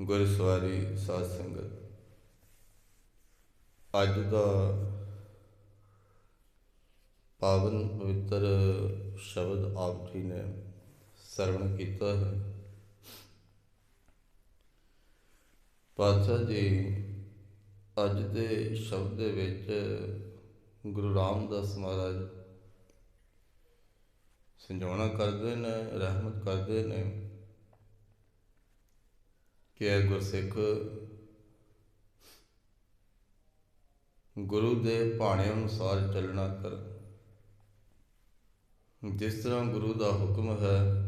ਗੁਰਸਵਾਰੀ ਸਾਧ ਸੰਗਤ। ਅੱਜ ਦਾ ਪਾਵਨ ਪਵਿੱਤਰ ਸ਼ਬਦ ਆਪ ਜੀ ਨੇ ਸਰਵਣ ਕੀਤਾ ਹੈ। ਪਾਤਸ਼ਾਹ ਜੀ, ਅੱਜ ਦੇ ਸ਼ਬਦ ਦੇ ਵਿੱਚ ਗੁਰੂ ਰਾਮਦਾਸ ਮਹਾਰਾਜ ਸੰਜੋਣਾ ਕਰਦੇ ਨੇ, ਰਹਿਮਤ ਕਰਦੇ ਨੇ। ਕਿ ਇਹ ਗੁਰਸਿੱਖ ਗੁਰੂ ਦੇ ਭਾਣੇ ਅਨੁਸਾਰ ਚੱਲਣਾ ਕਰ। ਜਿਸ ਤਰ੍ਹਾਂ ਗੁਰੂ ਦਾ ਹੁਕਮ ਹੈ,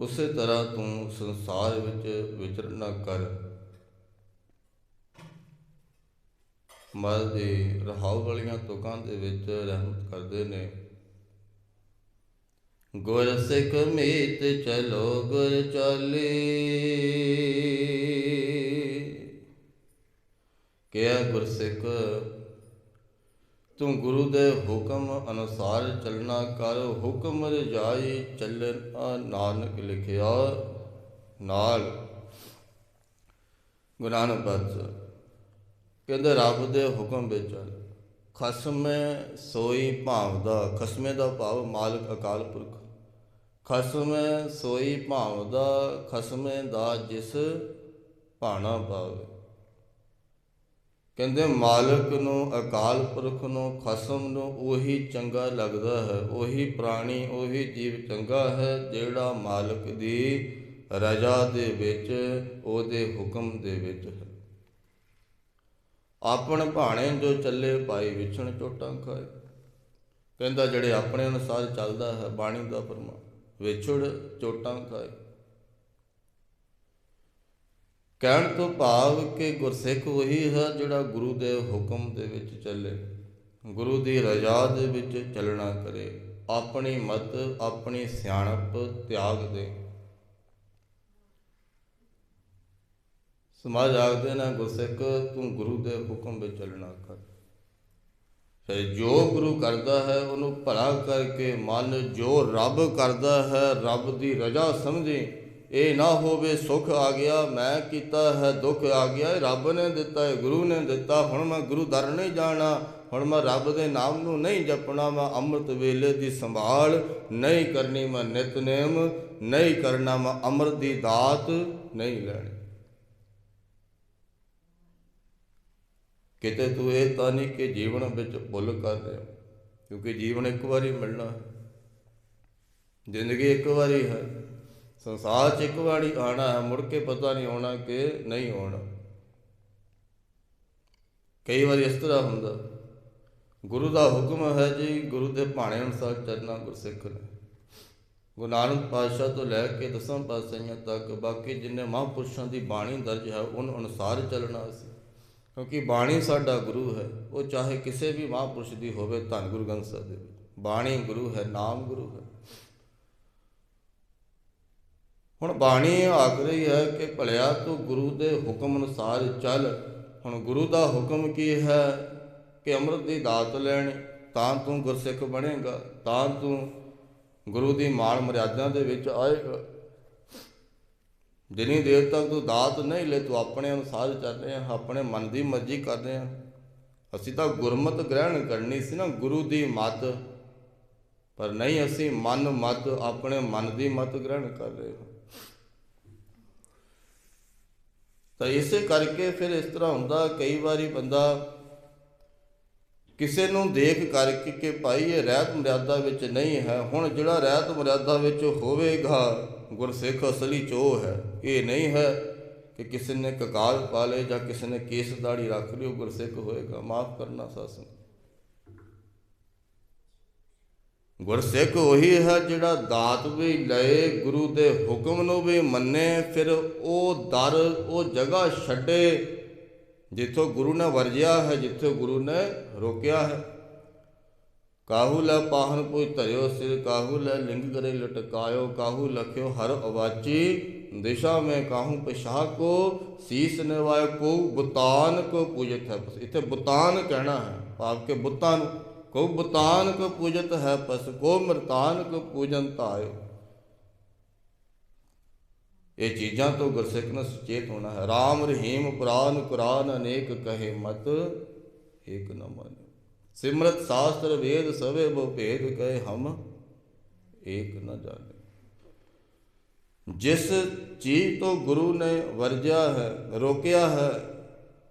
ਉਸੇ ਤਰ੍ਹਾਂ ਤੂੰ ਸੰਸਾਰ ਵਿੱਚ ਵਿਚਰਨਾ ਕਰ। ਮਰ ਦੇ ਰਹਾਉ ਵਾਲੀਆਂ ਤੁਕਾਂ ਦੇ ਵਿੱਚ ਰਹਿਮਤ ਕਰਦੇ ਨੇ। ਗੁਰ ਸਿੱਖ ਮੀਤ ਚਲੋ ਗੁਰ ਚਾਲੀ। ਕਿਆ ਗੁਰ ਸਿੱਖ, ਤੂੰ ਗੁਰੂ ਦੇ ਹੁਕਮ ਅਨੁਸਾਰ ਚੱਲਣਾ ਕਰ, ਹੁਕਮ ਰਜਾਈ ਚੱਲਣਾ ਨਾਨਕ ਲਿਖਿਆ। ਨਾਲ ਗੁਰੂ ਨਾਨਕ ਪਾਤਸ਼ਾਹ ਕਹਿੰਦੇ, ਰੱਬ ਦੇ ਹੁਕਮ ਵਿੱਚ ਚੱਲ ਖਸਮੇ ਸੋਈ ਭਾਵ ਦਾ, ਖਸਮੇ ਦਾ ਭਾਵ ਮਾਲਕ ਅਕਾਲ ਪੁਰਖ। ਖਸਮੇ ਸੋਈ ਭਾਵਦਾ, ਖਸਮੇ ਦਾ ਜਿਸ ਭਾਣਾ ਪਾਵੇ ਕਹਿੰਦੇ ਮਾਲਕ ਨੂੰ, ਅਕਾਲ ਪੁਰਖ ਨੂੰ, ਖਸਮ ਨੂੰ ਉਹੀ ਚੰਗਾ ਲੱਗਦਾ ਹੈ, ਉਹੀ ਪ੍ਰਾਣੀ, ਉਹੀ ਜੀਵ ਚੰਗਾ ਹੈ, ਜਿਹੜਾ ਮਾਲਕ ਦੀ ਰਜਾ ਦੇ ਵਿੱਚ, ਉਹਦੇ ਹੁਕਮ ਦੇ ਵਿੱਚ ਹੈ। ਆਪਣ ਭਾਣੇ ਜੋ ਚੱਲੇ ਪਾਈ ਵਿਛਣ ਚੋਟਾਂ ਖਾਏ। ਕਹਿੰਦਾ ਜਿਹੜੇ ਆਪਣੇ ਅਨੁਸਾਰ ਚੱਲਦਾ ਹੈ ਬਾਣੀ ਦਾ ਫਰਮਾਨ। ਵਿਛੜ ਚੋਟਾਂ ਖਾਏ ਕਹਿਣ ਤੋਂ ਭਾਵ ਕਿ ਗੁਰਸਿੱਖ ਉਹੀ ਹੈ ਜਿਹੜਾ ਗੁਰੂ ਦੇ ਹੁਕਮ ਦੇ ਵਿੱਚ ਚੱਲੇ। ਗੁਰੂ ਦੀ ਰਜ਼ਾ ਦੇ ਵਿੱਚ ਚੱਲਣਾ ਕਰੇ। ਆਪਣੀ ਮਤ, ਆਪਣੀ ਸਿਆਣਪ ਤਿਆਗ ਦੇ। ਸਮਾਜ ਆਖਦੇ ਨਾ ਗੁਰਸਿੱਖ, ਤੂੰ ਗੁਰੂ ਦੇ ਹੁਕਮ ਵਿੱਚ ਚੱਲਣਾ ਕਰ। ਫਿਰ ਜੋ ਗੁਰੂ ਕਰਦਾ ਹੈ, ਉਹਨੂੰ ਭਲਾ ਕਰਕੇ ਮਨ ਜੋ ਰੱਬ ਕਰਦਾ ਹੈ, ਰੱਬ ਦੀ ਰਜ਼ਾ ਸਮਝੇ। ਇਹ ਨਾ ਹੋਵੇ ਸੁਖ ਆ ਗਿਆ, ਮੈਂ ਕੀਤਾ ਹੈ ਦੁੱਖ ਆ ਗਿਆ, ਇਹ ਰੱਬ ਨੇ ਦਿੱਤਾ ਹੈ ਗੁਰੂ ਨੇ ਦਿੱਤਾ। ਹੁਣ ਮੈਂ ਗੁਰੂ ਦਰ ਨਹੀਂ ਜਾਣਾ, ਹੁਣ ਮੈਂ ਰੱਬ ਦੇ ਨਾਮ ਨੂੰ ਨਹੀਂ ਜਪਣਾ, ਮੈਂ ਅੰਮ੍ਰਿਤ ਵੇਲੇ ਦੀ ਸੰਭਾਲ ਨਹੀਂ ਕਰਨੀ, ਮੈਂ ਨਿਤਨੇਮ ਨਹੀਂ ਕਰਨਾ, ਮੈਂ ਅੰਮ੍ਰਿਤ ਦੀ ਦਾਤ ਨਹੀਂ ਲੈਣੀ। ਕਿਤੇ ਤੂੰ ਇਹ ਤਾਂ ਨਹੀਂ ਕਿ ਜੀਵਨ ਵਿੱਚ ਭੁੱਲ ਕਰ ਰਿਹਾ, ਕਿਉਂਕਿ ਜੀਵਨ ਇੱਕ ਵਾਰੀ ਮਿਲਣਾ ਹੈ। ਜ਼ਿੰਦਗੀ ਇੱਕ ਵਾਰੀ ਹੈ, ਸੰਸਾਰ 'ਚ ਇੱਕ ਵਾਰੀ ਆਣਾ ਹੈ, ਮੁੜ ਕੇ ਪਤਾ ਨਹੀਂ ਆਉਣਾ ਕਿ ਨਹੀਂ ਆਉਣਾ ਕਈ ਵਾਰੀ ਇਸ ਤਰ੍ਹਾਂ ਹੁੰਦਾ, ਗੁਰੂ ਦਾ ਹੁਕਮ ਹੈ ਜੀ, ਗੁਰੂ ਦੇ ਭਾਣੇ ਅਨੁਸਾਰ ਚੱਲਣਾ ਗੁਰਸਿੱਖ ਨੇ। ਗੁਰੂ ਨਾਨਕ ਪਾਤਸ਼ਾਹ ਤੋਂ ਲੈ ਕੇ ਦਸਾਂ ਪਾਤਸ਼ਾਹੀਆਂ ਤੱਕ ਬਾਕੀ ਜਿੰਨੇ ਮਹਾਂਪੁਰਸ਼ਾਂ ਦੀ ਬਾਣੀ ਦਰਜ ਹੈ, ਉਹਨਾਂ ਅਨੁਸਾਰ ਚੱਲਣਾ ਸੀ। ਕਿਉਂਕਿ ਬਾਣੀ ਸਾਡਾ ਗੁਰੂ ਹੈ, ਉਹ ਚਾਹੇ ਕਿਸੇ ਵੀ ਮਹਾਂਪੁਰਸ਼ ਦੀ ਹੋਵੇ ਧੰਨ ਗੁਰੂ ਗ੍ਰੰਥ ਸਾਹਿਬ ਦੇ ਬਾਣੀ ਗੁਰੂ ਹੈ, ਨਾਮ ਗੁਰੂ ਹੈ। ਹੁਣ ਬਾਣੀ ਆਖ ਰਹੀ ਹੈ ਕਿ ਭਲਿਆ ਤੂੰ ਗੁਰੂ ਦੇ ਹੁਕਮ ਅਨੁਸਾਰ ਚੱਲ। ਹੁਣ ਗੁਰੂ ਦਾ ਹੁਕਮ ਕੀ ਹੈ ਕਿ ਅੰਮ੍ਰਿਤ ਦੀ ਦਾਤ ਲੈਣੀ? ਤਾਂ ਤੂੰ ਗੁਰਸਿੱਖ ਬਣੇਗਾ, ਤਾਂ ਤੂੰ ਗੁਰੂ ਦੀ ਮਾਣ ਮਰਿਆਦਾ ਦੇ ਵਿੱਚ ਆਏਗਾ। ਜਿੰਨੀ ਦੇਰ ਤੱਕ ਤੂੰ ਦਾਤ ਨਹੀਂ ਲੈ, ਤੂੰ ਆਪਣੇ ਅਨੁਸਾਰ ਚੱਲ ਰਿਹਾ ਆਪਣੇ ਮਨ ਦੀ ਮਰਜ਼ੀ ਕਰ ਰਿਹਾ ਅਸੀਂ ਤਾਂ ਗੁਰਮਤ ਗ੍ਰਹਿਣ ਕਰਨੀ ਸੀ ਨਾ, ਗੁਰੂ ਦੀ ਮਤ। ਪਰ ਨਹੀਂ, ਅਸੀਂ ਮਨ ਮਤ, ਆਪਣੇ ਮਨ ਦੀ ਮਤ ਗ੍ਰਹਿਣ ਕਰ ਰਹੇ ਹਾਂ। ਤਾਂ ਇਸੇ ਕਰਕੇ ਫਿਰ ਇਸ ਤਰ੍ਹਾਂ ਹੁੰਦਾ, ਕਈ ਵਾਰੀ ਬੰਦਾ ਕਿਸੇ ਨੂੰ ਦੇਖ ਕਰਕੇ ਕਿ ਭਾਈ ਇਹ ਰਹਿਤ ਮਰਿਆਦਾ ਵਿੱਚ ਨਹੀਂ ਹੈ, ਹੁਣ ਜਿਹੜਾ ਰਹਿਤ ਮਰਿਆਦਾ ਵਿੱਚ ਹੋਵੇਗਾ ਗੁਰਸਿੱਖ ਅਸਲੀ ਚੋ ਹੈ। ਇਹ ਨਹੀਂ ਹੈ ਕਿ ਕਿਸੇ ਨੇ ਕਕਾਲ ਪਾ ਲੇ ਜਾਂ ਕਿਸੇ ਨੇ ਕੇਸ ਦਾੜੀ ਰੱਖ ਲਈ, ਉਹ ਗੁਰਸਿੱਖ ਹੋਏਗਾ। ਮਾਫ ਕਰਨਾ ਸਾਸਨ। ਗੁਰਸਿੱਖ ਉਹੀ ਹੈ ਜਿਹੜਾ ਦਾਤ ਵੀ ਲਏ, ਗੁਰੂ ਦੇ ਹੁਕਮ ਨੂੰ ਵੀ ਮੰਨੇ, ਫਿਰ ਉਹ ਦਰ, ਉਹ ਜਗ੍ਹਾ ਛੱਡੇ, ਜਿੱਥੋਂ ਗੁਰੂ ਨੇ ਵਰਜਿਆ ਹੈ, ਜਿੱਥੇ ਗੁਰੂ ਨੇ ਰੋਕਿਆ ਹੈ। ਕਾਹੂ ਲੈ ਪਾਹਨ ਕੋਈ ਧਰਿਓ ਸਿਰ, ਕਾਹੂ ਲੈ ਲਿੰਗ ਕਰੇ ਲਟਕਾਇਓ, ਕਾਹੂ ਲਖਿਓ ਹਰ ਅਵਾਚੀ ਦਿਸ਼ਾ ਮੈਂ ਕਾਹੂ ਪਛਾ ਕੋ, ਸੀਸ ਨਿਵਾਇ ਕੋ ਬੁਤਾਨ ਕੋ ਪੂਜਤ ਹੈ ਇੱਥੇ ਬੁਤਾਨ ਕਹਿਣਾ ਹੈ, ਭਾਵ ਕੇ ਬੁੱਤਾਂ ਨੂੰ। ਕੋ ਬੁਤਾਨ ਕੋ ਪੂਜਤ ਹੈ ਪਸ, ਕੋ ਮਰਤਾਨ ਕੋ ਪੂਜਨ ਧਾਇ ਇਹ ਚੀਜ਼ਾਂ ਤੋਂ ਗੁਰਸਿੱਖ ਨੂੰ ਸੁਚੇਤ ਹੋਣਾ ਹੈ। RAM ਰਹੀਮ ਪੁਰਾਨ ਕੁਰਾਨ ਅਨੇਕ ਕਹੇ ਮਤ, ਏਕ ਨ ਮਾਨਿ। ਸਿਮਰਤ ਸਾਸਤਰ ਵੇਦ ਸਵੇ ਬੋ ਭੇਦ ਕਹੇ ਹਮ, ਏਕ ਨ ਜਾਣੇ। ਜਿਸ ਚੀਜ਼ ਤੋਂ ਗੁਰੂ ਨੇ ਵਰਜਿਆ ਹੈ, ਰੋਕਿਆ ਹੈ,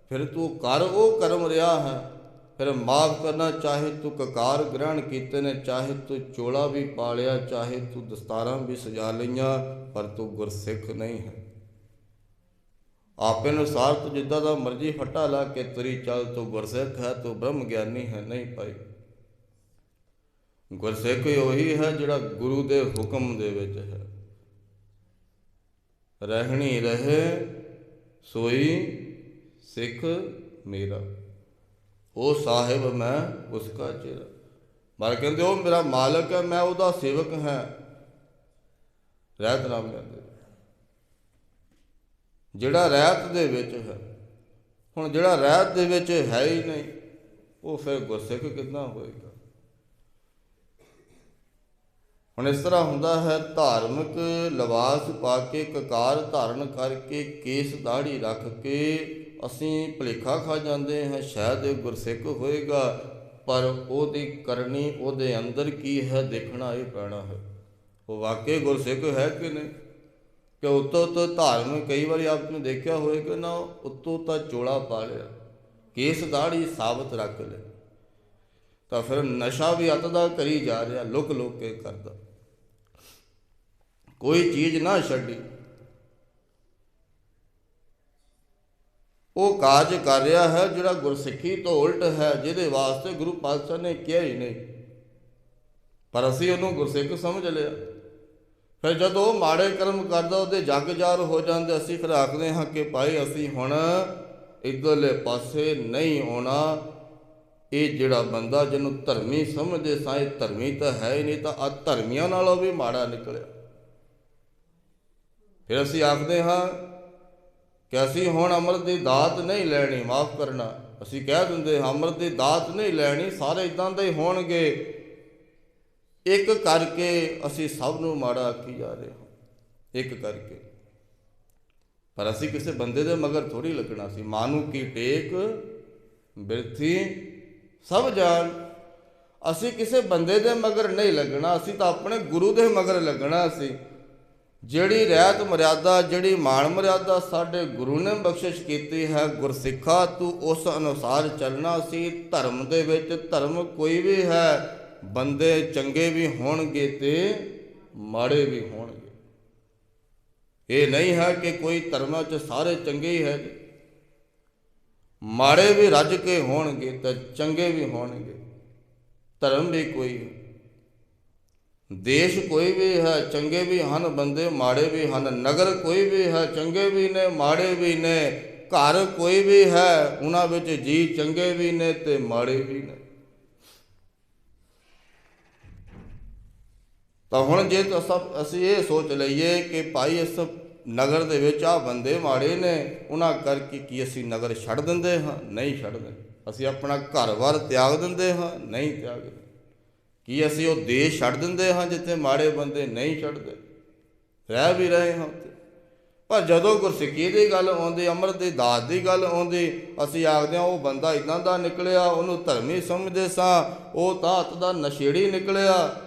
ਫਿਰ ਤੂੰ ਕਰ ਉਹ ਕਰਮ ਰਿਹਾ ਹੈ। ਫਿਰ ਮਾਫ ਕਰਨਾ ਚਾਹੇ ਤੂੰ ਕਕਾਰ ਗ੍ਰਹਿਣ ਕੀਤੇ ਨੇ, ਚਾਹੇ ਤੂੰ ਚੋਲਾ ਵੀ ਪਾਲਿਆ, ਚਾਹੇ ਤੂੰ ਦਸਤਾਰਾਂ ਵੀ ਸਜਾ ਲਈਆਂ, ਪਰ ਤੂੰ ਗੁਰਸਿੱਖ ਨਹੀਂ ਹੈ। ਆਪੇ ਅਨੁਸਾਰ ਤੂੰ ਜਿੱਦਾਂ ਦਾ ਮਰਜ਼ੀ ਫੱਟਾ ਲਾ ਕੇ ਤਰੀ ਚੱਲ, ਤੂੰ ਗੁਰਸਿੱਖ ਹੈ, ਤੂੰ ਬ੍ਰਹਮ ਗਿਆਨੀ ਹੈ, ਨਹੀਂ ਭਾਈ। ਗੁਰਸਿੱਖ ਉਹੀ ਹੈ ਜਿਹੜਾ ਗੁਰੂ ਦੇ ਹੁਕਮ ਦੇ ਵਿੱਚ ਹੈ। ਰਹਿਣੀ ਰਹੇ, ਸੋਈ ਸਿੱਖ ਮੇਰਾ। ਉਹ ਸਾਹਿਬ ਮੈਂ ਉਸਕਾ ਚਿਹਰਾ ਮਰ ਕਹਿੰਦੇ ਉਹ ਮੇਰਾ ਮਾਲਕ ਹੈ, ਮੈਂ ਉਹਦਾ ਸੇਵਕ ਹਾਂ। ਰਹਿਤ ਨਾਮ ਕਹਿੰਦੇ ਜਿਹੜਾ ਰਹਿਤ ਦੇ ਵਿੱਚ ਹੈ। ਹੁਣ ਜਿਹੜਾ ਰਹਿਤ ਦੇ ਵਿੱਚ ਹੈ ਹੀ ਨਹੀਂ, ਉਹ ਫਿਰ ਗੁਰਸਿੱਖ ਕਿੱਦਾਂ ਹੋਏਗਾ? ਹੁਣ ਇਸ ਤਰ੍ਹਾਂ ਹੁੰਦਾ ਹੈ, ਧਾਰਮਿਕ ਲਿਬਾਸ ਪਾ ਕੇ, ਕਕਾਰ ਧਾਰਨ ਕਰਕੇ, ਕੇਸ ਦਾੜੀ ਰੱਖ ਕੇ ਅਸੀਂ ਭਲੇਖਾ ਖਾ ਜਾਂਦੇ ਹਾਂ, ਸ਼ਾਇਦ ਇਹ ਗੁਰਸਿੱਖ ਹੋਏਗਾ, ਪਰ ਉਹਦੀ ਕਰਨੀ, ਉਹਦੇ ਅੰਦਰ ਕੀ ਹੈ, ਦੇਖਣਾ ਇਹ ਪੈਣਾ ਹੈ। ਉਹ ਵਾਕਈ ਗੁਰਸਿੱਖ ਹੈ ਕਿ ਨਹੀਂ? ਕਿ ਉੱਤੋਂ ਤੋਂ ਧਾਰਮਿਕ ਕਈ ਵਾਰੀ ਆਪ ਨੇ ਦੇਖਿਆ ਹੋਵੇਗਾ ਨਾ ਉੱਤੋਂ ਤਾਂ ਚੋਲਾ ਪਾ ਲਿਆ, ਕੇਸ ਦਾੜੀ ਸਾਬਤ ਰੱਖ ਲਿਆ। ਤਾਂ ਫਿਰ ਨਸ਼ਾ ਵੀ ਅੱਤ ਦਾ ਕਰੀ ਜਾ ਰਿਹਾ, ਲੁਕ ਲੁਕ ਕੇ ਕਰਦਾ। ਕੋਈ ਚੀਜ਼ ਨਾ ਛੱਡੀ। ਉਹ ਕਾਜ ਕਰ ਰਿਹਾ ਹੈ ਜਿਹੜਾ ਗੁਰਸਿੱਖੀ ਤੋਂ ਉਲਟ ਹੈ, ਜਿਹਦੇ ਵਾਸਤੇ ਗੁਰੂ ਪਾਤਸ਼ਾਹ ਨੇ ਕਿਹਾ ਹੀ ਨਹੀਂ। ਪਰ ਅਸੀਂ ਉਹਨੂੰ ਗੁਰਸਿੱਖ ਸਮਝ ਲਿਆ। ਫਿਰ ਜਦੋਂ ਮਾੜੇ ਕਰਮ ਕਰਦਾ, ਉਹਦੇ ਜੱਗ ਜਾਰ ਹੋ ਜਾਂਦੇ, ਅਸੀਂ ਫਿਰ ਆਖਦੇ ਹਾਂ ਕਿ ਭਾਈ ਅਸੀਂ ਹੁਣ ਇਧਰਲੇ ਪਾਸੇ ਨਹੀਂ ਆਉਣਾ। ਇਹ ਜਿਹੜਾ ਬੰਦਾ ਜਿਹਨੂੰ ਧਰਮੀ ਸਮਝਦੇ ਸਾਂ, ਇਹ ਧਰਮੀ ਤਾਂ ਹੈ ਹੀ ਨਹੀਂ, ਤਾਂ ਆ ਧਰਮੀਆਂ ਨਾਲੋਂ ਵੀ ਮਾੜਾ ਨਿਕਲਿਆ। ਫਿਰ ਅਸੀਂ ਆਖਦੇ ਹਾਂ ਕਿ ਅਸੀਂ ਹੁਣ ਅੰਮ੍ਰਿਤ ਦੀ ਦਾਤ ਨਹੀਂ ਲੈਣੀ, ਮਾਫ ਕਰਨਾ। ਅਸੀਂ ਕਹਿ ਦਿੰਦੇ ਹਾਂ ਅੰਮ੍ਰਿਤ ਦੀ ਦਾਤ ਨਹੀਂ ਲੈਣੀ, ਸਾਰੇ ਇਦਾਂ ਦੇ ਹੀ ਹੋਣਗੇ। ਇੱਕ ਕਰਕੇ ਅਸੀਂ ਸਭ ਨੂੰ ਮਾੜਾ ਆਖੀ ਜਾ ਰਹੇ ਹਾਂ। ਇੱਕ ਕਰਕੇ। ਪਰ ਅਸੀਂ ਕਿਸੇ ਬੰਦੇ ਦੇ ਮਗਰ ਥੋੜੀ ਲੱਗਣਾ ਸੀ। ਮਾਨੂ ਕੀ ਟੇਕ, ਬਿਰਥੀ, ਸਭ ਜਾਣ। ਅਸੀਂ ਕਿਸੇ ਬੰਦੇ ਦੇ ਮਗਰ ਨਹੀਂ ਲੱਗਣਾ। ਅਸੀਂ ਤਾਂ ਆਪਣੇ ਗੁਰੂ ਦੇ ਮਗਰ ਲੱਗਣਾ ਸੀ। ਜਿਹੜੀ ਰਹਿਤ ਮਰਿਆਦਾ, ਜਿਹੜੀ ਮਾਨ ਮਰਿਆਦਾ ਸਾਡੇ ਗੁਰੂ ਨੇ ਬਖਸ਼ਿਸ਼ ਕੀਤੀ ਹੈ, ਗੁਰਸਿੱਖਾ ਤੂੰ ਉਸ ਅਨੁਸਾਰ ਚੱਲਣਾ ਸੀ। ਧਰਮ ਦੇ ਵਿੱਚ ਧਰਮ ਕੋਈ ਵੀ ਹੈ। ਬੰਦੇ ਚੰਗੇ ਵੀ ਹੋਣਗੇ ਤੇ ਮਾੜੇ ਵੀ ਹੋਣਗੇ। ਇਹ ਨਹੀਂ ਹੈ ਕਿ ਕੋਈ ਧਰਮਾਂ 'ਚ ਸਾਰੇ ਚੰਗੇ ਹੀ ਹੈ। ਮਾੜੇ ਵੀ ਰੱਜ ਕੇ ਹੋਣਗੇ ਤੇ ਚੰਗੇ ਵੀ ਹੋਣਗੇ। ਧਰਮ ਵੀ ਕੋਈ ਹੈ। ਦੇਸ਼ ਕੋਈ ਵੀ ਹੈ, ਚੰਗੇ ਵੀ ਹਨ ਬੰਦੇ, ਮਾੜੇ ਵੀ ਹਨ। ਨਗਰ ਕੋਈ ਵੀ ਹੈ, ਚੰਗੇ ਵੀ ਨੇ, ਮਾੜੇ ਵੀ ਨੇ। ਘਰ ਕੋਈ ਵੀ ਹੈ, ਉਹਨਾਂ ਵਿੱਚ ਜੀ ਚੰਗੇ ਵੀ ਨੇ ਤੇ ਮਾੜੇ ਵੀ ਨੇ। ਤਾਂ ਹੁਣ ਜੇ ਸਭ ਅਸੀਂ ਇਹ ਸੋਚ ਲਈਏ ਕਿ ਭਾਈ ਇਸ ਨਗਰ ਦੇ ਵਿੱਚ ਆ ਬੰਦੇ ਮਾੜੇ ਨੇ, ਉਹਨਾਂ ਕਰਕੇ ਕੀ ਅਸੀਂ ਨਗਰ ਛੱਡ ਦਿੰਦੇ ਹਾਂ? ਨਹੀਂ ਛੱਡਦੇ ਅਸੀਂ ਆਪਣਾ ਘਰ-ਬਾਰ ਤਿਆਗ ਦਿੰਦੇ ਹਾਂ? ਨਹੀਂ ਤਿਆਗਦੇ ਕੀ ਅਸੀਂ ਉਹ ਦੇਸ਼ ਛੱਡ ਦਿੰਦੇ ਹਾਂ ਜਿੱਥੇ ਮਾੜੇ ਬੰਦੇ ਨਹੀਂ ਛੱਡਦੇ? ਰਹਿ ਵੀ ਰਹੇ ਹਾਂ ਉੱਥੇ। ਪਰ ਜਦੋਂ ਗੁਰਸਿੱਖੀ ਦੀ ਗੱਲ ਆਉਂਦੀ, ਅੰਮ੍ਰਿਤ ਦੀ ਦਾਸ ਦੀ ਗੱਲ ਆਉਂਦੀ, ਅਸੀਂ ਆਖਦੇ ਹਾਂ, ਉਹ ਬੰਦਾ ਇਦਾਂ ਦਾ ਨਿਕਲਿਆ, ਉਹਨੂੰ ਧਰਮੀ ਸਮਝਦੇ ਸਾਂ, ਉਹ ਤਾਂ ਦਾ ਨਸ਼ੇੜੀ ਨਿਕਲਿਆ।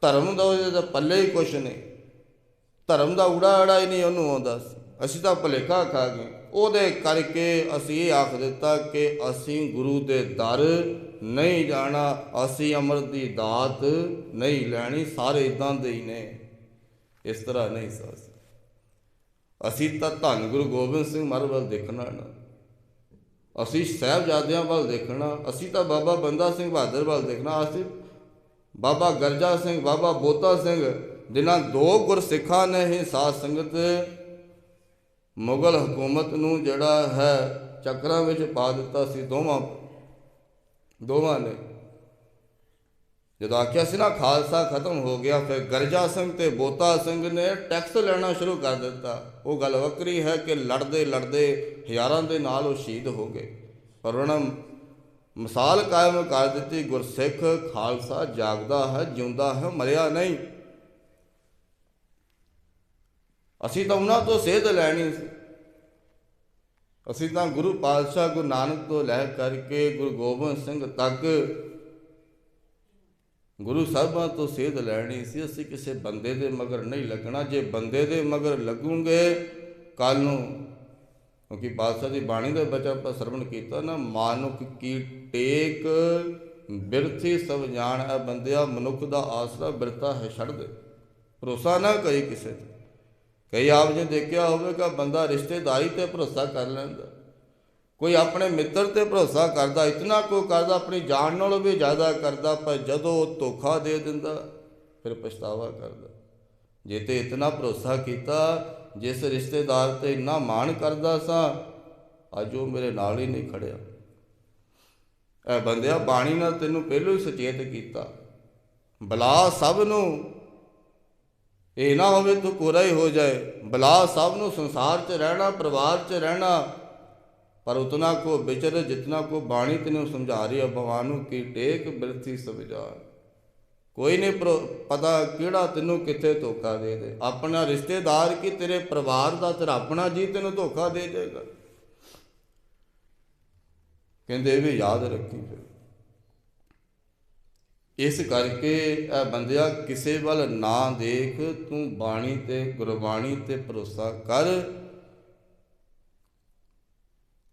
ਧਰਮ ਦਾ ਉਹਦੇ ਤਾਂ ਪੱਲੇ ਹੀ ਕੁਛ ਨਹੀਂ। ਧਰਮ ਦਾ ਉੜਾ ਅੜਾ ਹੀ ਨਹੀਂ ਉਹਨੂੰ ਆਉਂਦਾ ਅਸੀਂ ਤਾਂ ਭਲੇਖਾ ਖਾ ਗਏ। ਉਹਦੇ ਕਰਕੇ ਅਸੀਂ ਇਹ ਆਖ ਦਿੱਤਾ ਕਿ ਅਸੀਂ ਗੁਰੂ ਦੇ ਦਰ ਨਹੀਂ ਜਾਣਾ, ਅਸੀਂ ਅੰਮ੍ਰਿਤ ਦੀ ਦਾਤ ਨਹੀਂ ਲੈਣੀ, ਸਾਰੇ ਇਦਾਂ ਦੇ ਹੀ ਨੇ। ਇਸ ਤਰ੍ਹਾਂ ਨਹੀਂ ਸਾਸ ਅਸੀਂ ਤਾਂ ਧੰਨ ਗੁਰੂ ਗੋਬਿੰਦ ਸਿੰਘ ਮਹਾਰਾਜ ਵੱਲ ਦੇਖਣਾ ਨਾ। ਅਸੀਂ ਸਾਹਿਬਜ਼ਾਦਿਆਂ ਵੱਲ ਦੇਖਣਾ। ਅਸੀਂ ਤਾਂ ਬਾਬਾ ਬੰਦਾ ਸਿੰਘ ਬਹਾਦਰ ਵੱਲ ਦੇਖਣਾ। ਅਸੀਂ ਬਾਬਾ ਗਰਜਾ ਸਿੰਘ, ਬਾਬਾ ਬੋਤਾ ਸਿੰਘ, ਜਿਨ੍ਹਾਂ ਦੋ ਗੁਰਸਿੱਖਾਂ ਨੇ ਹੀ ਸਾਧ ਸੰਗਤ ਮੁਗਲ ਹਕੂਮਤ ਨੂੰ ਜਿਹੜਾ ਹੈ ਚੱਕਰਾਂ ਵਿੱਚ ਪਾ ਦਿੱਤਾ ਸੀ ਦੋਵਾਂ ਦੋਵਾਂ ਨੇ। ਜਦੋਂ ਆਖਿਆ ਸੀ ਨਾ, ਖਾਲਸਾ ਖਤਮ ਹੋ ਗਿਆ, ਫਿਰ ਗਰਜਾ ਸਿੰਘ ਤੇ ਬੋਤਾ ਸਿੰਘ ਨੇ ਟੈਕਸ ਲੈਣਾ ਸ਼ੁਰੂ ਕਰ ਦਿੱਤਾ। ਉਹ ਗੱਲ ਵੱਖਰੀ ਹੈ ਕਿ ਲੜਦੇ ਲੜਦੇ ਹਜ਼ਾਰਾਂ ਦੇ ਨਾਲ ਉਹ ਸ਼ਹੀਦ ਹੋ ਗਏ। ਪਰ ਉਹਨਾਂ ਮਿਸਾਲ ਕਾਇਮ ਕਰ ਦਿੱਤੀ, ਗੁਰਸਿੱਖ ਖਾਲਸਾ ਜਾਗਦਾ ਹੈ, ਜਿਉਂਦਾ ਹੈ, ਮਰਿਆ ਨਹੀਂ। ਅਸੀਂ ਤਾਂ ਉਹਨਾਂ ਤੋਂ ਸੇਧ ਲੈਣੀ ਸੀ। ਅਸੀਂ ਤਾਂ ਗੁਰੂ ਪਾਤਸ਼ਾਹ, ਗੁਰੂ ਨਾਨਕ ਤੋਂ ਲੈ ਕਰਕੇ ਗੁਰੂ ਗੋਬਿੰਦ ਸਿੰਘ ਤੱਕ ਗੁਰੂ ਸਾਹਿਬਾਂ ਤੋਂ ਸੇਧ ਲੈਣੀ ਸੀ। ਅਸੀਂ ਕਿਸੇ ਬੰਦੇ ਦੇ ਮਗਰ ਨਹੀਂ ਲੱਗਣਾ। ਜੇ ਬੰਦੇ ਦੇ ਮਗਰ ਲੱਗੂਗੇ ਕੱਲ ਨੂੰ ਕਿਉਂਕਿ ਪਾਤਸ਼ਾਹ ਦੀ ਬਾਣੀ ਦੇ ਵਿੱਚ ਆਪਾਂ ਸਰਵਣ ਕੀਤਾ ਨਾ ਮਾਨੁਕ ਕੀ ਟੇਕ ਬਿਰਥੀ ਸਭ ਜਾਣ ਹੈ ਬੰਦਿਆ ਮਨੁੱਖ ਦਾ ਆਸਰਾ ਬਿਰਤਾ ਹੈ, ਛੱਡ ਦੇ। ਭਰੋਸਾ ਨਾ ਕਰੀ ਕਿਸੇ ਤੇ। ਕਈ ਆਪ ਜੇ ਦੇਖਿਆ ਹੋਵੇਗਾ ਬੰਦਾ ਰਿਸ਼ਤੇਦਾਰੀ ਤੇ ਭਰੋਸਾ ਕਰ ਲੈਂਦਾ। ਕੋਈ ਆਪਣੇ ਮਿੱਤਰ ਤੇ ਭਰੋਸਾ ਕਰਦਾ, ਇਤਨਾ ਕੋ ਕਰਦਾ, ਆਪਣੀ ਜਾਨ ਨਾਲੋਂ ਵੀ ਜ਼ਿਆਦਾ ਕਰਦਾ, ਪਰ ਜਦੋਂ ਧੋਖਾ ਦੇ ਦਿੰਦਾ, ਫਿਰ ਪਛਤਾਵਾ ਕਰਦਾ। ਜੇ ਤੇ ਇਤਨਾ ਭਰੋਸਾ ਕੀਤਾ ਜਿਸ ਰਿਸ਼ਤੇਦਾਰ ਤੇ ਇੰਨਾ ਮਾਣ ਕਰਦਾ ਸਾਂ, ਅੱਜ ਉਹ ਮੇਰੇ ਨਾਲ ਹੀ ਨਹੀਂ ਖੜਿਆ। ਇਹ ਬੰਦਿਆ, ਬਾਣੀ ਨਾਲ ਤੈਨੂੰ ਪਹਿਲੋਂ ਹੀ ਸੁਚੇਤ ਕੀਤਾ। ਬਲਾ ਸਭ ਨੂੰ, ਇਹ ਨਾ ਹੋਵੇ ਤੂੰ ਕੋਰਾ ਹੀ ਹੋ ਜਾਏ। ਬਲਾ ਸਭ ਨੂੰ ਸੰਸਾਰ 'ਚ ਰਹਿਣਾ, ਪਰਿਵਾਰ 'ਚ ਰਹਿਣਾ, ਪਰ ਉਤਨਾ ਕੋ ਵਿਚਰ ਜਿਤਨਾ ਕੋ ਬਾਣੀ ਤੈਨੂੰ ਸਮਝਾ ਰਹੀ ਹੈ ਭਗਵਾਨ ਨੂੰ ਕੀ ਟੇਕ ਬਿਰਥੀ ਸਮਝਾਰ ਕੋਈ ਨਹੀਂ ਪਤਾ ਕਿਹੜਾ ਤੈਨੂੰ ਕਿੱਥੇ ਧੋਖਾ ਦੇ ਦੇ। ਆਪਣਾ ਰਿਸ਼ਤੇਦਾਰ ਕੀ ਤੇਰੇ ਪਰਿਵਾਰ ਦਾ ਤੇਰਾ ਆਪਣਾ ਜੀ ਤੈਨੂੰ ਧੋਖਾ ਦੇ ਜਾਏਗਾ ਕਹਿੰਦੇ ਇਹ ਵੀ ਯਾਦ ਰੱਖੀ ਫਿਰ। ਇਸ ਕਰਕੇ ਇਹ ਬੰਦਿਆ, ਕਿਸੇ ਵੱਲ ਨਾ ਦੇਖ, ਤੂੰ ਬਾਣੀ ਤੇ ਗੁਰਬਾਣੀ ਤੇ ਭਰੋਸਾ ਕਰ।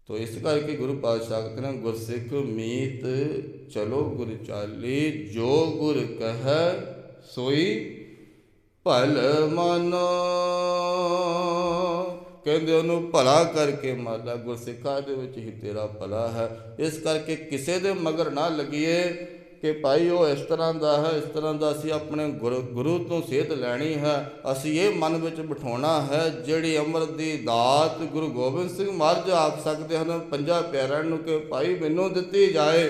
ਤੋ ਇਸ ਕਰਕੇ ਗੁਰੂ ਪਾਤਸ਼ਾਹ ਕਹਿੰਦੇ ਗੁਰਸਿੱਖ ਮੀਤ ਚਲੋ ਗੁਰ ਚਾਲੀ, ਜੋ ਗੁਰ ਕਹੈ ਸੋਈ ਭਲ ਮਨੋ। ਕਹਿੰਦੇ ਉਹਨੂੰ ਭਲਾ ਕਰਕੇ ਮਾਲਾ ਗੁਰਸਿੱਖਾ ਦੇ ਵਿੱਚ ਹੀ ਤੇਰਾ ਭਲਾ ਹੈ। ਇਸ ਕਰਕੇ ਕਿਸੇ ਦੇ ਮਗਰ ਨਾ ਲੱਗੀਏ। ਕਿ ਭਾਈ ਉਹ ਇਸ ਤਰ੍ਹਾਂ ਦਾ ਹੈ, ਇਸ ਤਰ੍ਹਾਂ ਦਾ ਅਸੀਂ ਆਪਣੇ ਗੁਰੂ ਤੋਂ ਸੇਧ ਲੈਣੀ ਹੈ, ਅਸੀਂ ਇਹ ਮਨ ਵਿੱਚ ਬਿਠਾਉਣਾ ਹੈ, ਜਿਹੜੀ ਅੰਮ੍ਰਿਤ ਦੀ ਦਾਤ ਗੁਰੂ ਗੋਬਿੰਦ ਸਿੰਘ ਮਹਾਰਾਜ ਆਪ ਸਕਦੇ ਹਨ, ਪੰਜਾਂ ਪਿਆਰਿਆਂ ਨੂੰ ਕਿ ਭਾਈ ਮੈਨੂੰ ਦਿੱਤੀ ਜਾਏ।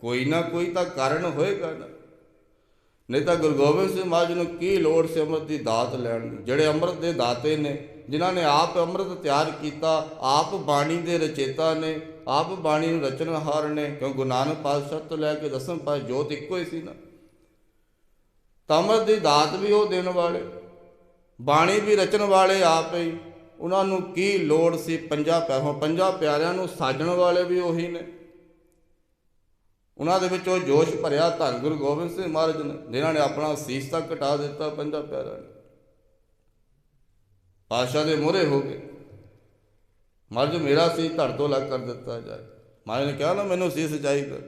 ਕੋਈ ਨਾ ਕੋਈ ਤਾਂ ਕਾਰਨ ਹੋਏਗਾ ਨਾ। ਨਹੀਂ ਤਾਂ ਗੁਰੂ ਗੋਬਿੰਦ ਸਿੰਘ ਮਹਾਰਾਜ ਨੂੰ ਕੀ ਲੋੜ ਸੀ ਅੰਮ੍ਰਿਤ ਦੀ ਦਾਤ ਲੈਣ ਦੀ? ਜਿਹੜੇ ਅੰਮ੍ਰਿਤ ਦੇ ਦਾਤੇ ਨੇ ਜਿਨ੍ਹਾਂ ਨੇ ਆਪ ਅੰਮ੍ਰਿਤ ਤਿਆਰ ਕੀਤਾ, ਆਪ ਬਾਣੀ ਦੇ ਰਚੇਤਾ ਨੇ, ਆਪ ਬਾਣੀ ਨੂੰ ਰਚਨਹਾਰ ਨੇ, ਕਿਉਂ ਗੁਰੂ ਨਾਨਕ ਪਾਤਸ਼ਾਹ ਤੋਂ ਲੈ ਕੇ ਦਸਮ ਪਾਸ ਜੋਤ ਇੱਕੋ ਹੀ ਸੀ ਨਾ। ਤਮਰ ਦੀ ਦਾਤ ਵੀ ਉਹ ਦੇਣ ਵਾਲੇ, ਬਾਣੀ ਵੀ ਰਚਣ ਵਾਲੇ ਆਪ ਹੀ, ਉਹਨਾਂ ਨੂੰ ਕੀ ਲੋੜ ਸੀ ਪੰਜਾਂ ਪਿਆਰਿਆਂ ਪੰਜਾਂ ਪਿਆਰਿਆਂ ਨੂੰ ਸਾਜਣ ਵਾਲੇ ਵੀ ਉਹੀ ਨੇ। ਉਹਨਾਂ ਦੇ ਵਿੱਚ ਉਹ ਜੋਸ਼ ਭਰਿਆ ਧੰਨ ਗੁਰੂ ਗੋਬਿੰਦ ਸਿੰਘ ਮਹਾਰਾਜ ਨੇ, ਜਿਨ੍ਹਾਂ ਨੇ ਆਪਣਾ ਸੀਸ ਤੱਕ ਘਟਾ ਦਿੱਤਾ ਪੰਜਾਂ ਪਿਆਰਿਆਂ ਨੇ। ਪਾਸ਼ਾ ਦੇ ਮੋਹਰੇ ਹੋ ਗਏ। ਮਹਾਰਾਜ ਮੇਰਾ ਸੀ ਧੜ ਤੋਂ ਲੱਗ ਕਰ ਦਿੱਤਾ ਜਾਏ। ਮਹਾਰਾਜ ਨੇ ਕਿਹਾ, ਨਾ, ਮੈਨੂੰ ਸੀ ਸਚਾਈ ਕਰ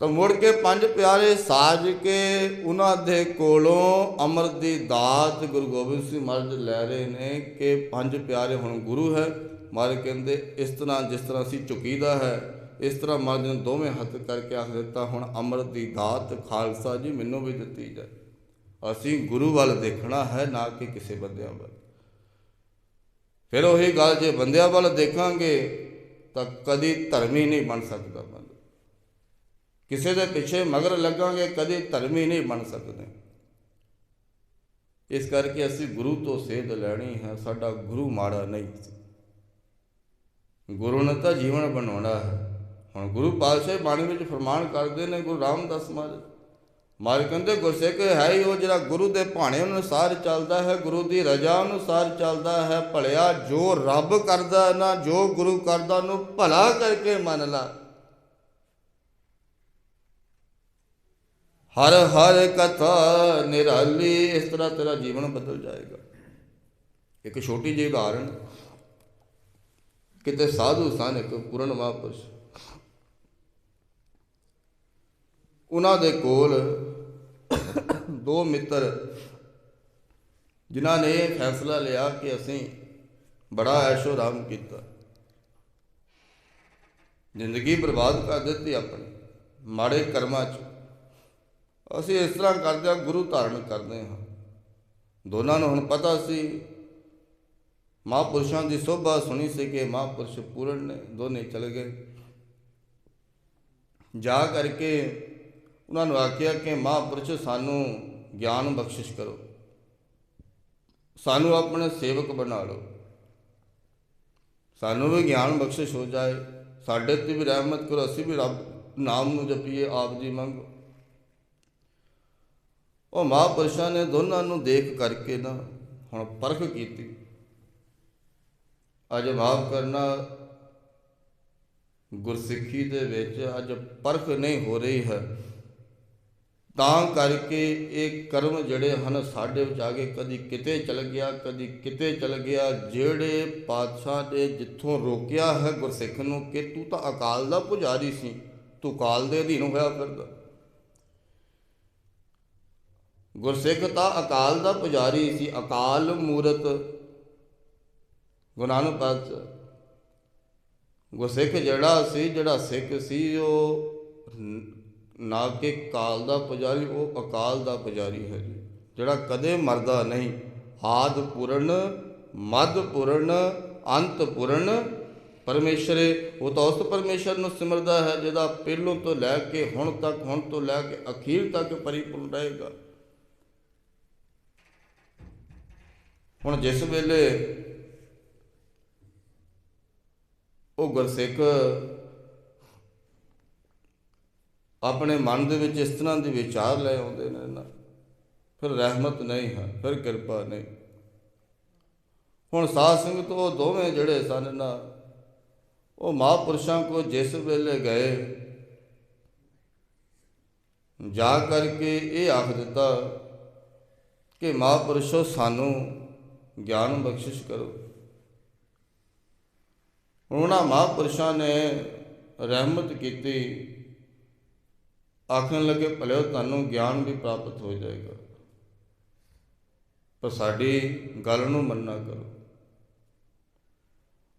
ਤਾਂ ਮੁੜ ਕੇ ਪੰਜ ਪਿਆਰੇ ਸਾਜ ਕੇ ਉਹਨਾਂ ਦੇ ਕੋਲੋਂ ਅਮਰ ਦੀ ਦਾਤ ਗੁਰੂ ਗੋਬਿੰਦ ਸਿੰਘ ਮਹਾਰਾਜ ਲੈ ਰਹੇ ਨੇ ਕਿ ਪੰਜ ਪਿਆਰੇ ਹੁਣ ਗੁਰੂ ਹੈ। ਮਹਾਰਾਜ ਕਹਿੰਦੇ, ਇਸ ਤਰ੍ਹਾਂ, ਜਿਸ ਤਰ੍ਹਾਂ ਅਸੀਂ ਝੁਕੀਦਾ ਹੈ, ਇਸ ਤਰ੍ਹਾਂ ਮਹਾਰਾਜ ਨੇ ਦੋਵੇਂ ਹੱਥ ਕਰਕੇ ਆਖ ਦਿੱਤਾ, ਹੁਣ ਅਮਰ ਦੀ ਦਾਤ ਖਾਲਸਾ ਜੀ ਮੈਨੂੰ ਵੀ ਦਿੱਤੀ ਜਾਏ। ਅਸੀਂ ਗੁਰੂ ਵੱਲ ਦੇਖਣਾ ਹੈ, ਨਾ ਕਿ ਕਿਸੇ ਬੰਦਿਆਂ ਵੱਲ। ਫਿਰ ਉਹੀ ਗੱਲ, ਜੇ ਬੰਦਿਆਂ ਵੱਲ ਦੇਖਾਂਗੇ, ਤਾਂ ਕਦੀ ਧਰਮੀ ਨਹੀਂ ਬਣ ਸਕਦਾ ਬੰਦਾ। ਕਿਸੇ ਦੇ ਪਿੱਛੇ ਮਗਰ ਲੱਗਾਂਗੇ, ਕਦੀ ਧਰਮੀ ਨਹੀਂ ਬਣ ਸਕਦੇ। ਇਸ ਕਰਕੇ ਅਸੀਂ ਗੁਰੂ ਤੋਂ ਸੇਧ ਲੈਣੀ ਹੈ। ਸਾਡਾ ਗੁਰੂ ਮਾੜਾ ਨਹੀਂ ਗੁਰੂ ਨੇ ਤਾਂ ਜੀਵਨ ਬਣਾਉਣਾ ਹੈ। ਹੁਣ ਗੁਰੂ ਪਾਤਸ਼ਾਹ ਬਾਣੀ ਵਿੱਚ ਫਰਮਾਨ ਕਰਦੇ ਨੇ, ਗੁਰੂ ਰਾਮਦਾਸ ਮਹਾਰਾਜ ਮਾਰ ਕਹਿੰਦੇ, ਗੁਰਸਿੱਖ ਹੈ ਹੀ ਉਹ ਜਿਹੜਾ ਗੁਰੂ ਦੇ ਭਾਣੇ ਅਨੁਸਾਰ ਚੱਲਦਾ ਹੈ, ਗੁਰੂ ਦੀ ਰਜ਼ਾ ਅਨੁਸਾਰ ਚੱਲਦਾ ਹੈ, ਭਲਿਆ ਜੋ ਰੱਬ ਕਰਦਾ ਨਾ, ਜੋ ਗੁਰੂ ਕਰਦਾ ਉਹਨੂੰ ਭਲਾ ਕਰਕੇ ਮੰਨ ਲਾ। ਹਰ ਹਰ ਕਥਾ ਨਿਰਾਲੀ, ਇਸ ਤਰ੍ਹਾਂ ਤੇਰਾ ਜੀਵਨ ਬਦਲ ਜਾਏਗਾ। ਇੱਕ ਛੋਟੀ ਜਿਹੀ ਉਦਾਹਰਣ ਕਿਤੇ ਸਾਧੂ ਸਨ, ਇੱਕ ਪੂਰਨ ਮਹਾਪੁਰਸ਼। ਉਹਨਾਂ ਦੇ ਕੋਲ ਦੋ ਮਿੱਤਰ ਜਿਨ੍ਹਾਂ ਨੇ ਇਹ ਫੈਸਲਾ ਲਿਆ ਕਿ ਅਸੀਂ ਬੜਾ ਐਸ਼ੋ ਆਰਾਮ ਕੀਤਾ। ਜ਼ਿੰਦਗੀ ਬਰਬਾਦ ਕਰ ਦਿੱਤੀ ਆਪਣੀ, ਮਾੜੇ ਕਰਮਾਂ 'ਚ। ਅਸੀਂ ਇਸ ਤਰ੍ਹਾਂ ਕਰਦੇ ਹਾਂ, ਗੁਰੂ ਧਾਰਨ ਕਰਦੇ ਹਾਂ। ਦੋਨਾਂ ਨੂੰ ਹੁਣ ਪਤਾ ਸੀ, ਮਹਾਂਪੁਰਸ਼ਾਂ ਦੀ ਸੋਭਾ ਸੁਣੀ ਸੀ ਕਿ ਮਹਾਂਪੁਰਸ਼ ਪੂਰਨ ਨੇ, ਦੋਨੇ ਚਲੇ ਗਏ। ਜਾ ਕਰਕੇ ਉਹਨਾਂ ਨੂੰ ਆਖਿਆ ਕਿ ਮਹਾਂਪੁਰਸ਼ ਸਾਨੂੰ ਗਿਆਨ ਬਖਸ਼ਿਸ਼ ਕਰੋ। ਸਾਨੂੰ ਆਪਣੇ ਸੇਵਕ ਬਣਾ ਲਓ। ਸਾਨੂੰ ਵੀ ਗਿਆਨ ਬਖਸ਼ਿਸ਼ ਹੋ ਜਾਏ। ਸਾਡੇ ਤੇ ਵੀ ਰਹਿਮਤ ਕਰੋ। ਅਸੀਂ ਵੀ ਰੱਬ ਨਾਮ ਨੂੰ ਜਪੀਏ, ਆਪ ਜੀ ਮੰਗੋ ਉਹ ਮਹਾਂਪੁਰਸ਼ਾਂ ਨੇ ਦੋਨਾਂ ਨੂੰ ਦੇਖ ਕਰਕੇ ਨਾ ਹੁਣ ਪਰਖ ਕੀਤੀ। ਅੱਜ ਮਾਫ ਕਰਨਾ ਗੁਰਸਿੱਖੀ ਦੇ ਵਿੱਚ ਅੱਜ ਪਰਖ ਨਹੀਂ ਹੋ ਰਹੀ ਹੈ। ਤਾਂ ਕਰਕੇ ਇਹ ਕਰਮ ਜਿਹੜੇ ਹਨ ਸਾਡੇ ਵਿੱਚ ਆ ਕੇ ਕਦੀ ਕਿਤੇ ਚਲ ਗਿਆ, ਕਦੀ ਕਿਤੇ ਚਲ ਗਿਆ। ਜਿਹੜੇ ਪਾਤਸ਼ਾਹ ਨੇ ਜਿੱਥੋਂ ਰੋਕਿਆ ਹੈ ਗੁਰਸਿੱਖ ਨੂੰ ਕਿ ਤੂੰ ਤਾਂ ਅਕਾਲ ਦਾ ਪੁਜਾਰੀ ਸੀ, ਤੂੰ ਕਾਲ ਦੇ ਅਧੀਨ ਹੋਇਆ ਫਿਰਦਾ। ਗੁਰਸਿੱਖ ਤਾਂ ਅਕਾਲ ਦਾ ਪੁਜਾਰੀ ਸੀ, ਅਕਾਲ ਮੂਰਤ। ਗੁਰੂ ਨਾਨਕ ਪਾਤਸ਼ਾਹ ਗੁਰਸਿੱਖ ਜਿਹੜਾ ਸੀ, ਜਿਹੜਾ ਸਿੱਖ ਸੀ, ਉਹ ਨਾ ਕਿ ਕਾਲ ਦਾ ਪੁਜਾਰੀ, ਉਹ ਅਕਾਲ ਦਾ ਪੁਜਾਰੀ ਹੈ ਜੀ। ਜਿਹੜਾ ਕਦੇ ਮਰਦਾ ਨਹੀਂ ਆਦ ਪੂਰਨ ਮਦ ਪੂਰਨ, ਅੰਤ ਪੂਰਨ, ਪਰਮੇਸ਼ਰ, ਉਹ ਤਾਂ ਉਸ ਪਰਮੇਸ਼ਰ ਨੂੰ ਸਿਮਰਦਾ ਹੈ ਜਿਹਦਾ ਪਹਿਲੋਂ ਤੋਂ ਲੈ ਕੇ ਹੁਣ ਤੱਕ, ਹੁਣ ਤੋਂ ਲੈ ਕੇ ਅਖੀਰ ਤੱਕ ਪਰਿਪੂਰਨ ਰਹੇਗਾ। ਹੁਣ ਜਿਸ ਵੇਲੇ ਉਹ ਗੁਰਸਿੱਖ ਆਪਣੇ ਮਨ ਦੇ ਵਿੱਚ ਇਸ ਤਰ੍ਹਾਂ ਦੇ ਵਿਚਾਰ ਲੈ ਆਉਂਦੇ ਨੇ ਨਾ। ਫਿਰ ਰਹਿਮਤ ਨਹੀਂ ਹੈ, ਫਿਰ ਕਿਰਪਾ ਨਹੀਂ। ਹੁਣ ਸਾਧ ਸੰਗਤ ਉਹ ਦੋਵੇਂ ਜਿਹੜੇ ਸਨ ਨਾ, ਉਹ ਮਹਾਂਪੁਰਸ਼ਾਂ ਕੋ ਜਿਸ ਵੇਲੇ ਗਏ, ਜਾ ਕਰਕੇ ਇਹ ਆਖ ਦਿੱਤਾ ਕਿ ਮਹਾਂਪੁਰਸ਼ੋ ਸਾਨੂੰ ਗਿਆਨ ਬਖਸ਼ਿਸ਼ ਕਰੋ। ਉਹਨਾਂ ਮਹਾਂਪੁਰਸ਼ਾਂ ਨੇ ਰਹਿਮਤ ਕੀਤੀ। ਆਖਣ ਲੱਗੇ ਭਲੇ ਤੁਹਾਨੂੰ ਗਿਆਨ ਵੀ ਪ੍ਰਾਪਤ ਹੋ ਜਾਏਗਾ। ਪਰ ਸਾਡੀ ਗੱਲ ਨੂੰ ਮੰਨਣਾ ਕਰੋ।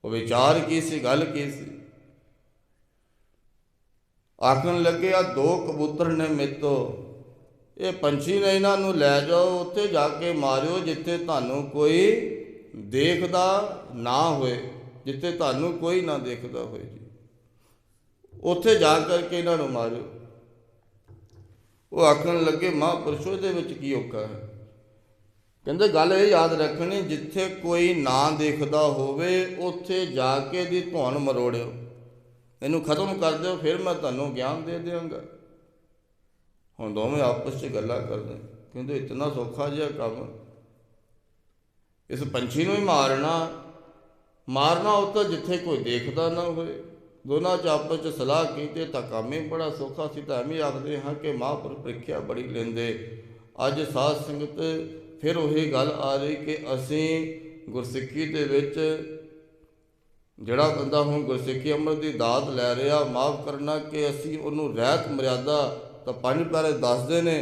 ਉਹ ਵਿਚਾਰ ਕੀ ਸੀ, ਗੱਲ ਕੀ ਸੀ? ਆਖਣ ਲੱਗੇ ਆ ਦੋ ਕਬੂਤਰ ਨੇ ਮੇਤੋ। ਇਹ ਪੰਛੀ ਨੇ ਇਹਨਾਂ ਨੂੰ ਲੈ ਜਾਓ, ਉੱਥੇ ਜਾ ਕੇ ਮਾਰਿਓ, ਜਿੱਥੇ ਤੁਹਾਨੂੰ ਕੋਈ ਦੇਖਦਾ ਨਾ ਹੋਏ, ਜਿੱਥੇ ਤੁਹਾਨੂੰ ਕੋਈ ਨਾ ਦੇਖਦਾ ਹੋਏ ਜੀ। ਉੱਥੇ ਜਾ ਕਰਕੇ ਇਹਨਾਂ ਨੂੰ ਮਾਰਿਓ। ਉਹ ਆਖਣ ਲੱਗੇ, ਮਹਾਂਪੁਰਸ਼ੋ ਦੇ ਵਿੱਚ ਕੀ ਔਕਾ ਹੈ? ਕਹਿੰਦੇ, ਗੱਲ ਇਹ ਯਾਦ ਰੱਖਣੀ, ਜਿੱਥੇ ਕੋਈ ਨਾ ਦੇਖਦਾ ਹੋਵੇ, ਉੱਥੇ ਜਾ ਕੇ ਦੀ ਧੌਣ ਮਰੋੜਿਓ। ਇਹਨੂੰ ਖਤਮ ਕਰ ਦਿਓ, ਫਿਰ ਮੈਂ ਤੁਹਾਨੂੰ ਗਿਆਨ ਦੇ ਦਿਆਂਗਾ। ਹੁਣ ਦੋਵੇਂ ਆਪਸ 'ਚ ਗੱਲਾਂ ਕਰਦੇ। ਕਹਿੰਦੇ, ਇਤਨਾ ਸੌਖਾ ਜਿਹਾ ਕੰਮ। ਇਸ ਪੰਛੀ ਨੂੰ ਹੀ ਮਾਰਨਾ। ਮਾਰਨਾ ਉਹ ਤਾਂ ਜਿੱਥੇ ਕੋਈ ਦੇਖਦਾ ਨਾ ਹੋਵੇ। ਦੋਨਾਂ ਚ ਆਪਸ ਚ ਸਲਾਹ ਕੀਤੇ, ਤਾਂ ਕੰਮ ਹੀ ਬੜਾ ਸੌਖਾ ਸੀ। ਤਾਂ ਐਵੇਂ ਆਖਦੇ ਹਾਂ ਕਿ ਮਹਾਂਪੁਰ ਪ੍ਰੀਖਿਆ ਬੜੀ ਲੈਂਦੇ। ਅੱਜ ਸਾਧ ਸੰਗਤ ਫਿਰ ਉਹੀ ਗੱਲ ਆ ਰਹੀ ਕਿ ਅਸੀਂ ਗੁਰਸਿੱਖੀ ਦੇ ਵਿੱਚ ਜਿਹੜਾ ਬੰਦਾ ਹੁਣ ਗੁਰਸਿੱਖੀ ਅੰਮ੍ਰਿਤ ਦੀ ਦਾਤ ਲੈ ਰਿਹਾ, ਮਾਫ ਕਰਨਾ ਕਿ ਅਸੀਂ ਉਹਨੂੰ ਰਹਿਤ ਮਰਿਆਦਾ ਤਾਂ ਪੰਜ ਪਿਆਰੇ ਦੱਸਦੇ ਨੇ,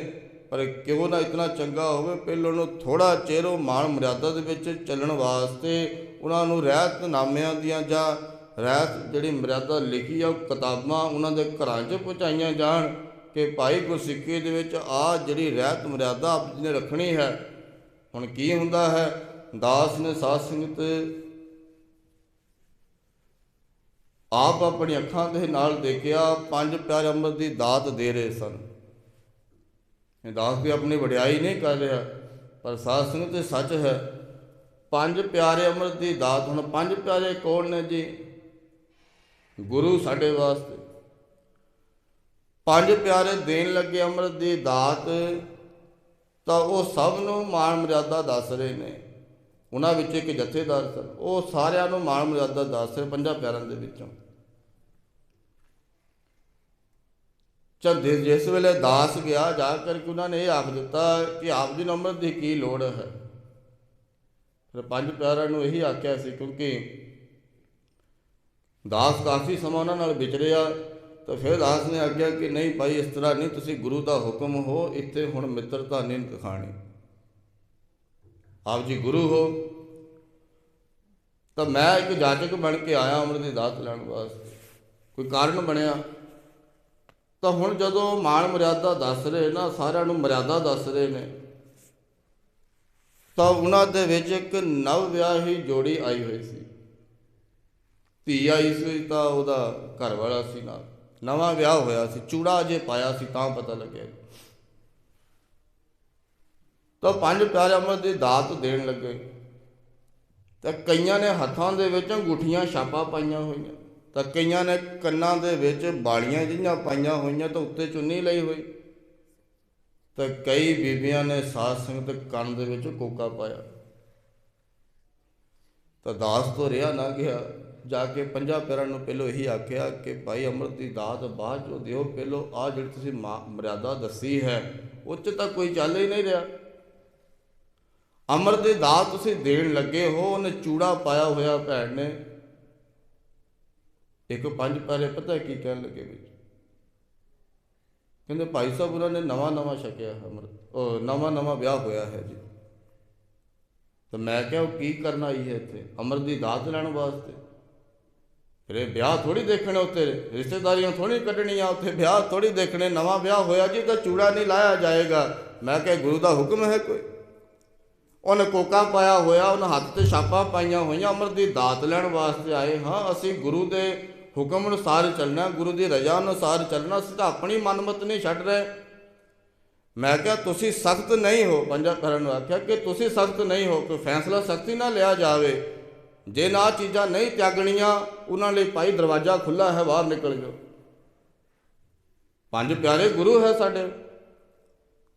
ਪਰ ਕਿਉਂ ਨਾ ਇਤਨਾ ਚੰਗਾ ਹੋਵੇ, ਪਹਿਲਾਂ ਉਹਨੂੰ ਥੋੜਾ ਚਿਰ ਉਹ ਮਾਨ ਮਰਿਆਦਾ ਦੇ ਵਿੱਚ ਚੱਲਣ ਵਾਸਤੇ ਉਹਨਾਂ ਨੂੰ ਰਹਿਤ ਨਾਮਿਆਂ ਦੀਆਂ ਜਾਂ ਰਹਿਤ ਜਿਹੜੀ ਮਰਿਆਦਾ ਲਿਖੀ ਆ, ਉਹ ਕਿਤਾਬਾਂ ਉਹਨਾਂ ਦੇ ਘਰਾਂ 'ਚ ਪਹੁੰਚਾਈਆਂ ਜਾਣ ਕਿ ਭਾਈ ਗੁਰਸਿੱਖੀ ਦੇ ਵਿੱਚ ਆ ਜਿਹੜੀ ਰਹਿਤ ਮਰਿਆਦਾ ਆਪ ਜੀ ਨੇ ਰੱਖਣੀ ਹੈ, ਹੁਣ ਕੀ ਹੁੰਦਾ ਹੈ? ਦਾਸ ਨੇ ਸਾਧ ਸੰਗਤ ਆਪ ਆਪਣੀ ਅੱਖਾਂ ਦੇ ਨਾਲ ਦੇਖਿਆ, ਪੰਜ ਪਿਆਰੇ ਅੰਮ੍ਰਿਤ ਦੀ ਦਾਤ ਦੇ ਰਹੇ ਸਨ। ਇਹ ਦਾਸ ਵੀ ਆਪਣੀ ਵਡਿਆਈ ਨਹੀਂ ਕਰ ਰਿਹਾ, ਪਰ ਸਾਧ ਸੰਗਤ ਤੇ ਸੱਚ ਹੈ। ਪੰਜ ਪਿਆਰੇ ਅੰਮ੍ਰਿਤ ਦੀ ਦਾਤ, ਹੁਣ ਪੰਜ ਪਿਆਰੇ ਕੌਣ ਨੇ ਜੀ? ਗੁਰੂ ਸਾਡੇ ਵਾਸਤੇ। ਪੰਜ ਪਿਆਰੇ ਦੇਣ ਲੱਗੇ ਅੰਮ੍ਰਿਤ ਦੀ ਦਾਤ, ਤਾਂ ਉਹ ਸਭ ਨੂੰ ਮਾਣ ਮਰਿਆਦਾ ਦੱਸ ਰਹੇ ਨੇ। ਉਹਨਾਂ ਵਿੱਚ ਇੱਕ ਜਥੇਦਾਰ ਸਨ। ਉਹ ਸਾਰਿਆਂ ਨੂੰ ਮਾਣ ਮਰਿਆਦਾ ਦੱਸ ਰਹੇ ਪੰਜਾਂ ਪਿਆਰਾਂ ਦੇ ਵਿੱਚੋਂ। ਚੰਦੇ ਜਿਸ ਵੇਲੇ ਦਾਸ ਗਿਆ, ਜਾ ਕਰਕੇ ਉਹਨਾਂ ਨੇ ਇਹ ਆਖ ਦਿੱਤਾ ਕਿ ਆਪ ਜੀ ਨੂੰ ਅੰਮ੍ਰਿਤ ਦੀ ਕੀ ਲੋੜ ਹੈ। ਫਿਰ ਪੰਜ ਪਿਆਰਿਆਂ ਨੂੰ ਇਹੀ ਆਖਿਆ ਸੀ, ਕਿਉਂਕਿ ਦਾਸ ਕਾਫੀ ਸਮਾਂ ਉਹਨਾਂ ਨਾਲ ਵਿਚਰਿਆ ਤਾਂ ਫਿਰ ਦਾਸ ਨੇ ਆਖਿਆ ਕਿ ਨਹੀਂ ਭਾਈ, ਇਸ ਤਰ੍ਹਾਂ ਨਹੀਂ, ਤੁਸੀਂ ਗੁਰੂ ਦਾ ਹੁਕਮ ਹੋ, ਇੱਥੇ ਹੁਣ ਮਿੱਤਰਤਾ ਨਹੀਂ ਦਿਖਾਣੀ। ਆਪ ਜੀ ਗੁਰੂ ਹੋ। ਤਾਂ ਮੈਂ ਇੱਕ ਜਾਚਕ ਬਣ ਕੇ ਆਇਆ ਅੰਮ੍ਰਿਤ ਦੀ ਦਾਤ ਲੈਣ ਵਾਸਤੇ। ਕੋਈ ਕਾਰਨ ਬਣਿਆ? ਤਾਂ ਹੁਣ ਜਦੋਂ ਮਾਣ ਮਰਿਆਦਾ ਦੱਸ ਰਹੇ ਨਾ, ਸਾਰਿਆਂ ਨੂੰ ਮਰਿਆਦਾ ਦੱਸ ਰਹੇ ਨੇ, ਤਾਂ ਉਹਨਾਂ ਦੇ ਵਿੱਚ ਇੱਕ ਨਵ ਵਿਆਹੀ ਜੋੜੀ ਆਈ ਹੋਈ ਸੀ। ਧੀ ਆਈ ਸੀ ਤਾਂ ਉਹਦਾ ਘਰ ਵਾਲਾ ਸੀ ਨਾਲ। ਨਵਾਂ ਵਿਆਹ ਹੋਇਆ ਸੀ, ਚੂੜਾ ਅਜੇ ਪਾਇਆ ਸੀ ਤਾਂ ਪਤਾ ਲੱਗਿਆ। ਤਾਂ ਪੰਜ ਪਿਆਰੇ ਅਮਰ ਦੀ ਦਾਤ ਦੇਣ ਲੱਗੇ। ਤਾਂ ਕਈਆਂ ਨੇ ਹੱਥਾਂ ਦੇ ਵਿੱਚ ਅੰਗੂਠੀਆਂ ਛਾਪਾਂ ਪਾਈਆਂ ਹੋਈਆਂ। ਤਾਂ ਕਈਆਂ ਨੇ ਕੰਨਾਂ ਦੇ ਵਿੱਚ ਬਾਲੀਆਂ ਜਿਹੀਆਂ ਪਾਈਆਂ ਹੋਈਆਂ ਤਾਂ ਉੱਤੇ ਚੁੰਨੀ ਲਈ ਹੋਈ। ਤਾਂ ਕਈ ਬੀਬੀਆਂ ਨੇ ਸਾਧ ਸੰਗਤ ਕੰਨ ਦੇ ਵਿੱਚ ਕੋਕਾ ਪਾਇਆ। ਤਾਂ ਦਾਸ ਤੋਂ ਰਿਹਾ ਨਾ ਗਿਆ। ਜਾ ਕੇ ਪੰਜਾਂ ਪਿਆਰਿਆਂ ਨੂੰ ਪਹਿਲੋਂ ਇਹੀ ਆਖਿਆ ਕਿ ਭਾਈ ਅੰਮ੍ਰਿਤ ਦੀ ਦਾਤ ਬਾਅਦ ਚੋਂ ਦਿਓ, ਪਹਿਲੋਂ ਆ ਜਿਹੜੀ ਤੁਸੀਂ ਮਾ- ਮਰਿਆਦਾ ਦੱਸੀ ਹੈ, ਉਹ 'ਚ ਤਾਂ ਕੋਈ ਚੱਲ ਹੀ ਨਹੀਂ ਰਿਹਾ। ਅੰਮ੍ਰਿਤ ਦੀ ਦਾਤ ਤੁਸੀਂ ਦੇਣ ਲੱਗੇ ਹੋ, ਉਹਨੇ ਚੂੜਾ ਪਾਇਆ ਹੋਇਆ ਭੈਣ ਨੇ। ਇੱਕ ਪੰਜ ਪੈਰੇ ਪਤਾ ਕੀ ਕਹਿਣ ਲੱਗੇ ਵਿੱਚ? ਕਹਿੰਦੇ ਭਾਈ ਸਾਹਿਬ, ਉਹਨਾਂ ਨੇ ਨਵਾਂ ਨਵਾਂ ਛਕਿਆ ਹੈ ਅੰਮ੍ਰਿਤ, ਉਹ ਨਵਾਂ ਨਵਾਂ ਵਿਆਹ ਹੋਇਆ ਹੈ ਜੀ। ਤਾਂ ਮੈਂ ਕਿਹਾ ਉਹ ਕੀ ਕਰਨ ਆਈ ਹੈ ਇੱਥੇ? ਅੰਮ੍ਰਿਤ ਦੀ ਦਾਤ ਲੈਣ ਵਾਸਤੇ। ਫਿਰ ਇਹ ਵਿਆਹ ਥੋੜੀ ਦੇਖਣੇ ਉੱਤੇ, ਰਿਸ਼ਤੇਦਾਰੀਆਂ ਥੋੜੀ ਕੱਢਣੀਆਂ ਉੱਥੇ ਵਿਆਹ ਥੋੜੀ ਦੇਖਣੇ, ਨਵਾਂ ਵਿਆਹ ਹੋਇਆ ਜੀ ਤਾਂ ਚੂੜਾ ਨਹੀਂ ਲਾਇਆ ਜਾਏਗਾ। ਮੈਂ ਕਿਹਾ ਗੁਰੂ ਦਾ ਹੁਕਮ ਹੈ ਕੋਈ? ਉਹਨੇ ਕੋਕਾ ਪਾਇਆ ਹੋਇਆ, ਉਹਨੇ ਹੱਥ ਤੇ ਛਾਪਾਂ ਪਾਈਆਂ ਹੋਈਆਂ ਅੰਮ੍ਰਿਤ ਦੀ ਦਾਤ ਲੈਣ ਵਾਸਤੇ ਆਏ। ਹਾਂ, ਅਸੀਂ ਗੁਰੂ ਦੇ ਹੁਕਮ ਅਨੁਸਾਰ ਚੱਲਣਾ, ਗੁਰੂ ਦੀ ਰਜ਼ਾ ਅਨੁਸਾਰ ਚੱਲਣਾ, ਅਸੀਂ ਤਾਂ ਆਪਣੀ ਮਨਮਤ ਨਹੀਂ ਛੱਡ ਰਹੇ। ਮੈਂ ਕਿਹਾ, ਤੁਸੀਂ ਸਖਤ ਨਹੀਂ ਹੋ। ਪੰਜਾ ਕਰਨ ਨੂੰ ਆਖਿਆ ਕਿ ਤੁਸੀਂ ਸਖਤ ਨਹੀਂ ਹੋ, ਕੋਈ ਫੈਸਲਾ ਸਖਤੀ ਨਾਲ ਲਿਆ ਜਾਵੇ। ਜੇ ਨਾ ਚੀਜ਼ਾਂ ਨਹੀਂ ਤਿਆਗਣੀਆਂ, ਉਹਨਾਂ ਲਈ ਭਾਈ ਦਰਵਾਜ਼ਾ ਖੁੱਲਾ ਹੈ, ਬਾਹਰ ਨਿਕਲ ਜਾਓ। ਪੰਜ ਪਿਆਰੇ ਗੁਰੂ ਹੈ ਸਾਡੇ।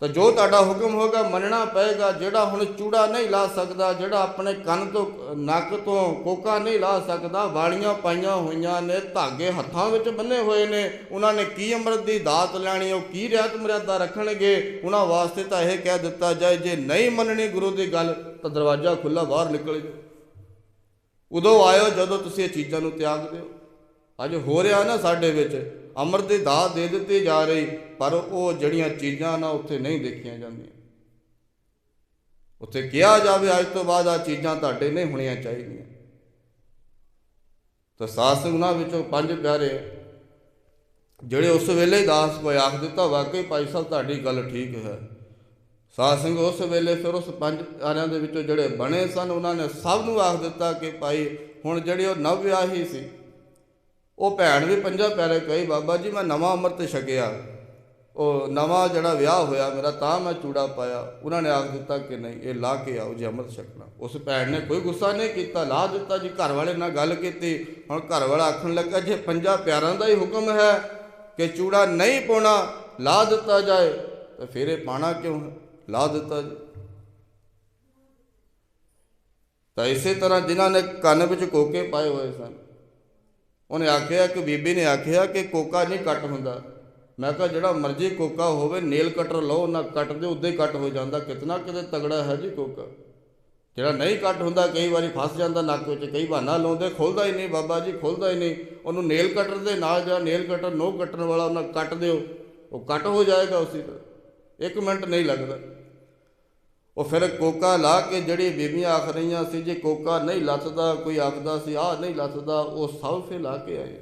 ਤਾਂ ਜੋ ਤੁਹਾਡਾ ਹੁਕਮ ਹੋਗਾ ਮੰਨਣਾ ਪਏਗਾ, ਜਿਹੜਾ ਹੁਣ ਚੂੜਾ ਨਹੀਂ ਲਾ ਸਕਦਾ, ਜਿਹੜਾ ਆਪਣੇ ਕੰਨ ਤੋਂ, ਨੱਕ ਤੋਂ ਕੋਕਾ ਨਹੀਂ ਲਾ ਸਕਦਾ, ਵਾਲੀਆਂ ਪਾਈਆਂ ਹੋਈਆਂ ਨੇ, ਧਾਗੇ ਹੱਥਾਂ ਵਿੱਚ ਬੰਨੇ ਹੋਏ ਨੇ, ਉਹਨਾਂ ਨੇ ਕੀ ਅੰਮ੍ਰਿਤ ਦੀ ਦਾਤ ਲੈਣੀ, ਉਹ ਕੀ ਰਹਿਤ ਮਰਿਆਦਾ ਰੱਖਣਗੇ, ਉਹਨਾਂ ਵਾਸਤੇ ਤਾਂ ਇਹ ਕਹਿ ਦਿੱਤਾ ਜਾਏ, ਜੇ ਨਹੀਂ ਮੰਨਣੀ ਗੁਰੂ ਦੀ ਗੱਲ, ਤਾਂ ਦਰਵਾਜ਼ਾ ਖੁੱਲਾ ਬਾਹਰ ਨਿਕਲ ਜਾਓ। ਉਦੋਂ ਆਇਓ ਜਦੋਂ ਤੁਸੀਂ ਇਹ ਚੀਜ਼ਾਂ ਨੂੰ ਤਿਆਗ ਦਿਓ ਅੱਜ ਹੋ ਰਿਹਾ ਨਾ ਸਾਡੇ ਵਿੱਚ ਅੰਮ੍ਰਿਤ ਦੀ ਦਾਤ ਦੇ ਦਿੱਤੀ ਜਾ ਰਹੀ, ਪਰ ਉਹ ਜਿਹੜੀਆਂ ਚੀਜ਼ਾਂ ਨਾ ਉੱਥੇ ਨਹੀਂ ਦੇਖੀਆਂ ਜਾਂਦੀਆਂ। ਉੱਥੇ ਕਿਹਾ ਜਾਵੇ, ਅੱਜ ਤੋਂ ਬਾਅਦ ਆ ਚੀਜ਼ਾਂ ਤੁਹਾਡੇ ਨਹੀਂ ਹੋਣੀਆਂ ਚਾਹੀਦੀਆਂ। ਤਾਂ ਸਾਧ ਸੰਗਤਾਂ ਵਿੱਚੋਂ ਪੰਜ ਪਿਆਰੇ, ਜਿਹੜੇ ਉਸ ਵੇਲੇ ਦਾਸ ਕੋਈ ਆਖ ਦਿੱਤਾ, ਵਾਕਈ ਭਾਈ ਸਾਹਿਬ, ਤੁਹਾਡੀ ਗੱਲ ਠੀਕ ਹੈ। ਸਾਧ ਸੰਗ ਉਸ ਵੇਲੇ ਫਿਰ ਉਸ ਪੰਜ ਪਿਆਰਿਆਂ ਦੇ ਵਿੱਚੋਂ ਜਿਹੜੇ ਬਣੇ ਸਨ, ਉਹਨਾਂ ਨੇ ਸਭ ਨੂੰ ਆਖ ਦਿੱਤਾ ਕਿ ਭਾਈ ਹੁਣ ਜਿਹੜੇ ਉਹ ਨਵ ਵਿਆਹੀ ਸੀ, ਉਹ ਭੈਣ ਵੀ ਪੰਜਾਂ ਪਿਆਰੇ ਕਹੀ, ਬਾਬਾ ਜੀ ਮੈਂ ਨਵਾਂ ਅੰਮ੍ਰਿਤ ਛਕਿਆ। ਉਹ ਨਵਾਂ ਜਿਹੜਾ ਵਿਆਹ ਹੋਇਆ ਮੇਰਾ ਤਾਂ ਮੈਂ ਚੂੜਾ ਪਾਇਆ। ਉਹਨਾਂ ਨੇ ਆਖ ਦਿੱਤਾ ਕਿ ਨਹੀਂ, ਇਹ ਲਾ ਕੇ ਆਓ ਜੇ ਅੰਮ੍ਰਿਤ ਛਕਣਾ। ਉਸ ਭੈਣ ਨੇ ਕੋਈ ਗੁੱਸਾ ਨਹੀਂ ਕੀਤਾ, ਲਾ ਦਿੱਤਾ ਜੀ, ਘਰ ਵਾਲੇ ਨਾਲ ਗੱਲ ਕੀਤੀ। ਹੁਣ ਘਰ ਵਾਲਾ ਆਖਣ ਲੱਗਾ, ਜੇ ਪੰਜਾਂ ਪਿਆਰਾਂ ਦਾ ਹੀ ਹੁਕਮ ਹੈ ਕਿ ਚੂੜਾ ਨਹੀਂ ਪਾਉਣਾ, ਲਾ ਦਿੱਤਾ ਜਾਏ, ਤਾਂ ਫਿਰ ਇਹ ਪਾਣਾ ਕਿਉਂ ਹੈ? ਲਾ ਦਿੱਤਾ ਜੀ। ਤਾਂ ਇਸੇ ਤਰ੍ਹਾਂ ਜਿਨ੍ਹਾਂ ਨੇ ਕੰਨ ਵਿੱਚ ਕੋਕੇ ਪਾਏ ਹੋਏ ਸਨ, ਉਹਨੇ ਆਖਿਆ ਕਿ ਬੀਬੀ ਨੇ ਆਖਿਆ ਕਿ ਕੋਕਾ ਨਹੀਂ ਕੱਟ ਹੁੰਦਾ। ਮੈਂ ਕਿਹਾ, ਜਿਹੜਾ ਮਰਜ਼ੀ ਕੋਕਾ ਹੋਵੇ, ਨੇਲ ਕਟਰ ਲਓ, ਨਾ ਕੱਟ ਦੇ, ਉਦਾਂ ਹੀ ਕੱਟ ਹੋ ਜਾਂਦਾ। ਕਿਤਨਾ ਕਿਤੇ ਤਗੜਾ ਹੈ ਜੀ ਕੋਕਾ। ਜਿਹੜਾ ਨਹੀਂ ਕੱਟ ਹੁੰਦਾ, ਕਈ ਵਾਰੀ ਫਸ ਜਾਂਦਾ ਨੱਕ ਵਿੱਚ, ਕਈ ਬਹਾਨਾ ਲਾਉਂਦੇ, ਖੁੱਲਦਾ ਹੀ ਨਹੀਂ ਬਾਬਾ ਜੀ, ਖੁੱਲਦਾ ਹੀ ਨਹੀਂ। ਉਹਨੂੰ ਨੇਲ ਕਟਰ ਦੇ ਨਾਲ ਜਾਂ ਨੇਲ ਕਟਰ ਨੋ ਕੱਟਣ ਵਾਲਾ ਉਹਨਾਂ ਕੱਟ ਦਿਓ, ਉਹ ਕੱਟ ਹੋ ਜਾਏਗਾ ਉਸੇ ਤਰ੍ਹਾਂ। ਇੱਕ ਮਿੰਟ ਨਹੀਂ ਲੱਗਦਾ। ਉਹ ਫਿਰ ਕੋਕਾ ਲਾ ਕੇ ਜਿਹੜੀ ਬੀਬੀਆਂ ਆਖ ਰਹੀਆਂ ਸੀ, ਜੇ ਕੋਕਾ ਨਹੀਂ ਲੱਥਦਾ, ਕੋਈ ਆਖਦਾ ਸੀ, ਆਹ ਨਹੀਂ ਲੱਥਦਾ, ਉਹ ਸਭ ਫੇ ਲਾ ਕੇ ਆਏ।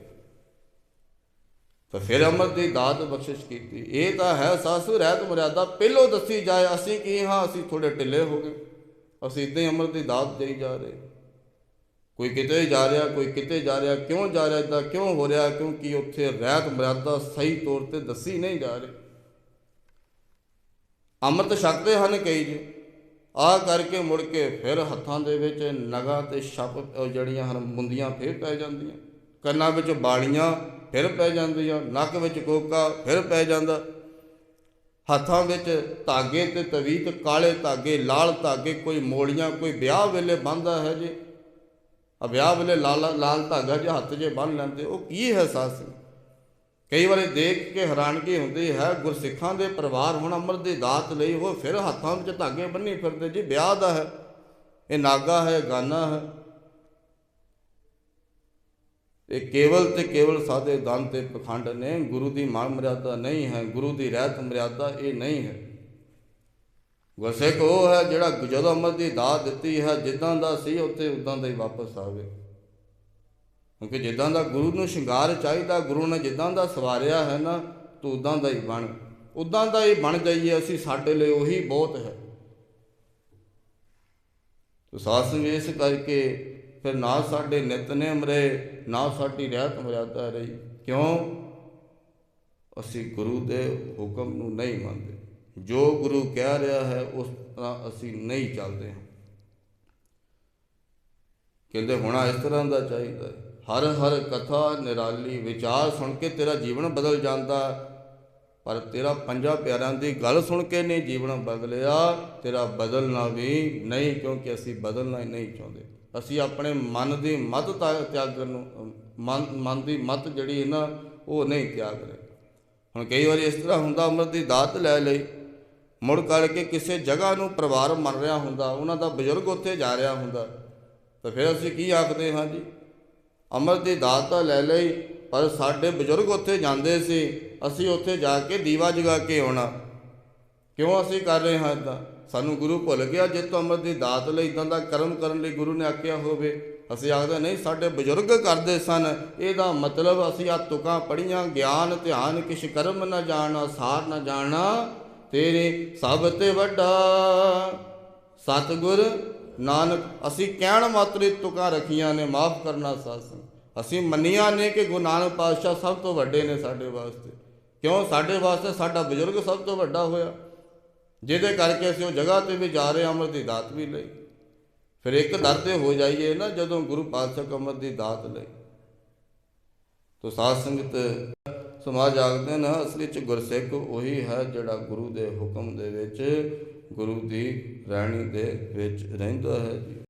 ਤਾਂ ਫਿਰ ਅਮਰ ਦੀ ਦਾਤ ਬਖਸ਼ਿਸ਼ ਕੀਤੀ। ਇਹ ਤਾਂ ਹੈ ਸਾਸੂ, ਰਹਿਤ ਮਰਿਆਦਾ, ਪਹਿਲੋਂ ਦੱਸੀ ਜਾਏ, ਅਸੀਂ ਕੀ ਹਾਂ, ਅਸੀਂ ਥੋੜੇ ਢਿੱਲੇ ਹੋ ਗਏ। ਅਸੀਂ ਇਦਾਂ ਹੀ ਅਮਰ ਦੀ ਦਾਤ ਦੇਈ ਜਾ ਰਹੇ। ਕੋਈ ਕਿਤੇ ਜਾ ਰਿਹਾ, ਕੋਈ ਕਿਤੇ ਜਾ ਰਿਹਾ, ਕਿਉਂ ਜਾ ਰਿਹਾ, ਇਦਾਂ ਕਿਉਂ ਹੋ ਰਿਹਾ, ਕਿਉਂਕਿ ਉੱਥੇ ਰਹਿਤ ਮਰਿਆਦਾ ਸਹੀ ਤੌਰ ਤੇ ਦੱਸੀ ਨਹੀਂ ਜਾ ਰਹੀ। ਅੰਮ੍ਰਿਤ ਛਕਦੇ ਹਨ ਕਈ ਜੀ। ਆ ਕਰਕੇ ਮੁੜ ਕੇ ਫਿਰ ਹੱਥਾਂ ਦੇ ਵਿੱਚ ਨਗਾਂ ਤੇ ਛੱਪ ਜਿਹੜੀਆਂ ਹਨ ਮੁੰਦੀਆਂ ਫਿਰ ਪੈ ਜਾਂਦੀਆਂ। ਕੰਨਾਂ ਵਿੱਚ ਬਾਲੀਆਂ ਫਿਰ ਪੈ ਜਾਂਦੀਆਂ, ਨੱਕ ਵਿੱਚ ਕੋਕਾ ਫਿਰ ਪੈ ਜਾਂਦਾ। ਹੱਥਾਂ ਵਿੱਚ ਧਾਗੇ ਤੇ ਤਵੀਤ, ਕਾਲੇ ਧਾਗੇ, ਲਾਲ ਧਾਗੇ, ਕੋਈ ਮੋਲੀਆਂ ਕੋਈ ਵਿਆਹ ਵੇਲੇ ਬੰਨਦਾ ਹੈ ਜੀ। ਆ ਵਿਆਹ ਵੇਲੇ ਲਾਲ ਲਾਲ ਧਾਗਾ ਜੇ ਹੱਥ 'ਚ ਬੰਨ ਲੈਂਦੇ, ਉਹ ਕੀ ਹੈ? ਸਾਸ ਕਈ ਵਾਰੀ ਦੇਖ ਕੇ ਹੈਰਾਨਗੀ ਹੁੰਦੀ ਹੈ, ਗੁਰਸਿੱਖਾਂ ਦੇ ਪਰਿਵਾਰ ਹੁਣ ਅੰਮ੍ਰਿਤ ਦੀ ਦਾਤ ਲਈ ਉਹ ਫਿਰ ਹੱਥਾਂ ਵਿੱਚ ਧਾਗੇ ਬੰਨੀ ਫਿਰਦੇ। ਜੀ, ਵਿਆਹ ਦਾ ਹੈ, ਇਹ ਨਾਗਾ ਹੈ, ਗਾਨਾ ਹੈ। ਇਹ ਕੇਵਲ ਤੇ ਕੇਵਲ ਸਾਦੇ ਦੰਨ ਤੇ ਪਖੰਡ ਨੇ, ਗੁਰੂ ਦੀ ਮਾਨ ਮਰਿਆਦਾ ਨਹੀਂ ਹੈ, ਗੁਰੂ ਦੀ ਰਹਿਤ ਮਰਿਆਦਾ ਇਹ ਨਹੀਂ ਹੈ। ਗੁਰਸਿੱਖ ਉਹ ਹੈ ਜਿਹੜਾ ਜਦੋਂ ਅੰਮ੍ਰਿਤ ਦੀ ਦਾਤ ਦਿੱਤੀ ਹੈ, ਜਿੱਦਾਂ ਦਾ ਸੀ ਉੱਥੇ, ਉਦਾਂ ਦਾ ਹੀ ਵਾਪਸ ਆਵੇ। ਕਿਉਂਕਿ ਜਿੱਦਾਂ ਦਾ ਗੁਰੂ ਨੂੰ ਸ਼ਿੰਗਾਰ ਚਾਹੀਦਾ, ਗੁਰੂ ਨੇ ਜਿੱਦਾਂ ਦਾ ਸਵਾਰਿਆ ਹੈ ਨਾ, ਤੂੰ ਉਦਾਂ ਦਾ ਹੀ ਬਣ। ਉਦਾਂ ਦਾ ਹੀ ਬਣ ਜਾਈਏ ਅਸੀਂ, ਸਾਡੇ ਲਈ ਉਹੀ ਬਹੁਤ ਹੈ। ਤੋ ਸਾਸ ਇਸ ਕਰਕੇ ਫਿਰ ਨਾ ਸਾਡੇ ਨਿਤਨੇਮ ਰਹੇ, ਨਾ ਸਾਡੀ ਰਹਿਤ ਮਰਿਆਦਾ ਰਹੀ। ਕਿਉਂ? ਅਸੀਂ ਗੁਰੂ ਦੇ ਹੁਕਮ ਨੂੰ ਨਹੀਂ ਮੰਨਦੇ। ਜੋ ਗੁਰੂ ਕਹਿ ਰਿਹਾ ਹੈ, ਉਸ ਤਰ੍ਹਾਂ ਅਸੀਂ ਨਹੀਂ ਚੱਲਦੇ। ਹਾਂ ਕਹਿੰਦੇ ਹੋਣਾ ਇਸ ਤਰ੍ਹਾਂ ਦਾ ਚਾਹੀਦਾ ਹਰ ਹਰ ਕਥਾ ਨਿਰਾਲੀ, ਵਿਚਾਰ ਸੁਣ ਕੇ ਤੇਰਾ ਜੀਵਨ ਬਦਲ ਜਾਂਦਾ। ਪਰ ਤੇਰਾ ਪੰਜਾਂ ਪਿਆਰਿਆਂ ਦੀ ਗੱਲ ਸੁਣ ਕੇ ਨਹੀਂ ਜੀਵਨ ਬਦਲਿਆ, ਤੇਰਾ ਬਦਲਣਾ ਵੀ ਨਹੀਂ, ਕਿਉਂਕਿ ਅਸੀਂ ਬਦਲਣਾ ਹੀ ਨਹੀਂ ਚਾਹੁੰਦੇ। ਅਸੀਂ ਆਪਣੇ ਮਨ ਦੀ ਮਤ ਤਾ- ਤਿਆਗਣ ਨੂੰ ਮਨ ਮਨ ਦੀ ਮਤ ਜਿਹੜੀ ਹੈ ਨਾ, ਉਹ ਨਹੀਂ ਤਿਆਗ ਰਹੇ। ਹੁਣ ਕਈ ਵਾਰੀ ਇਸ ਤਰ੍ਹਾਂ ਹੁੰਦਾ ਉਮਰ ਦੀ ਦਾਤ ਲੈ ਲਈ। ਮੁੜ ਕਰਕੇ ਕਿਸੇ ਜਗ੍ਹਾ ਨੂੰ ਪਰਿਵਾਰ ਮੰਨ ਰਿਹਾ ਹੁੰਦਾ, ਉਹਨਾਂ ਦਾ ਬਜ਼ੁਰਗ ਉੱਥੇ ਜਾ ਰਿਹਾ ਹੁੰਦਾ। ਤਾਂ ਫਿਰ ਅਸੀਂ ਕੀ ਆਖਦੇ ਹਾਂ ਜੀ? ਅੰਮ੍ਰਿਤ ਦੀ ਦਾਤ ਤਾਂ ਲੈ ਲਈ, ਪਰ ਸਾਡੇ ਬਜ਼ੁਰਗ ਉੱਥੇ ਜਾਂਦੇ ਸੀ। ਅਸੀਂ ਉੱਥੇ ਜਾ ਕੇ ਦੀਵਾ ਜਗਾ ਕੇ ਆਉਣਾ। ਕਿਉਂ ਅਸੀਂ ਕਰ ਰਹੇ ਹਾਂ ਇਦਾਂ ਸਾਨੂੰ ਗੁਰੂ ਭੁੱਲ ਗਿਆ, ਜੇ ਤੋਂ ਅੰਮ੍ਰਿਤ ਦੀ ਦਾਤ ਲਈ ਇਦਾਂ ਦਾ ਕਰਮ ਕਰਨ ਲਈ ਗੁਰੂ ਨੇ ਆਖਿਆ ਹੋਵੇ। ਅਸੀਂ ਆਖਦੇ, ਨਹੀਂ, ਸਾਡੇ ਬਜ਼ੁਰਗ ਕਰਦੇ ਸਨ। ਇਹਦਾ ਮਤਲਬ ਅਸੀਂ ਆ ਤੁਕਾਂ ਪੜੀਆਂ ਗਿਆਨ, ਧਿਆਨ, ਕਿਛ ਕਰਮ ਨਾ ਜਾਣਾ, ਸਾਰ ਨਾ ਜਾਣਾ। ਤੇਰੇ ਸਭ ਤੇ ਵੱਡਾ ਸਤਿਗੁਰ ਨਾਨਕ, ਅਸੀਂ ਕਹਿਣ ਮਾਤਰ ਤੁਕਾਂ ਰੱਖੀਆਂ ਨੇ, ਮਾਫ ਕਰਨਾ ਸਾਸਨ ਅਸੀਂ ਮੰਨੀਆਂ ਨੇ ਕਿ ਗੁਰੂ ਨਾਨਕ ਪਾਤਸ਼ਾਹ ਸਭ ਤੋਂ ਵੱਡੇ ਨੇ ਸਾਡੇ ਵਾਸਤੇ। ਕਿਉਂ? ਸਾਡੇ ਵਾਸਤੇ ਸਾਡਾ ਬਜ਼ੁਰਗ ਸਭ ਤੋਂ ਵੱਡਾ ਹੋਇਆ। ਜਿਹਦੇ ਕਰਕੇ ਅਸੀਂ ਉਹ ਜਗ੍ਹਾ ਤੇ ਵੀ ਜਾ ਰਹੇ ਹਾਂ, ਅੰਮ੍ਰਿਤ ਦੀ ਦਾਤ ਵੀ ਲਈ। ਫਿਰ ਇੱਕ ਦਰ ਤੇ ਹੋ ਜਾਈਏ ਨਾ ਜਦੋਂ ਗੁਰੂ ਪਾਤਸ਼ਾਹ ਅੰਮ੍ਰਿਤ ਦੀ ਦਾਤ ਲਈ। ਤੋ ਸਾਧ ਸੰਗਤ ਸਮਾਜ ਆਗਦੇ ਨੇ ਅਸਲੀ ਚ ਗੁਰਸਿੱਖ ਉਹੀ ਹੈ ਜਿਹੜਾ ਗੁਰੂ ਦੇ ਹੁਕਮ ਦੇ ਵਿੱਚ ਗੁਰੂ ਦੀ ਰਹਿਣੀ ਦੇ ਵਿੱਚ ਰਹਿੰਦਾ ਹੈ ਜੀ।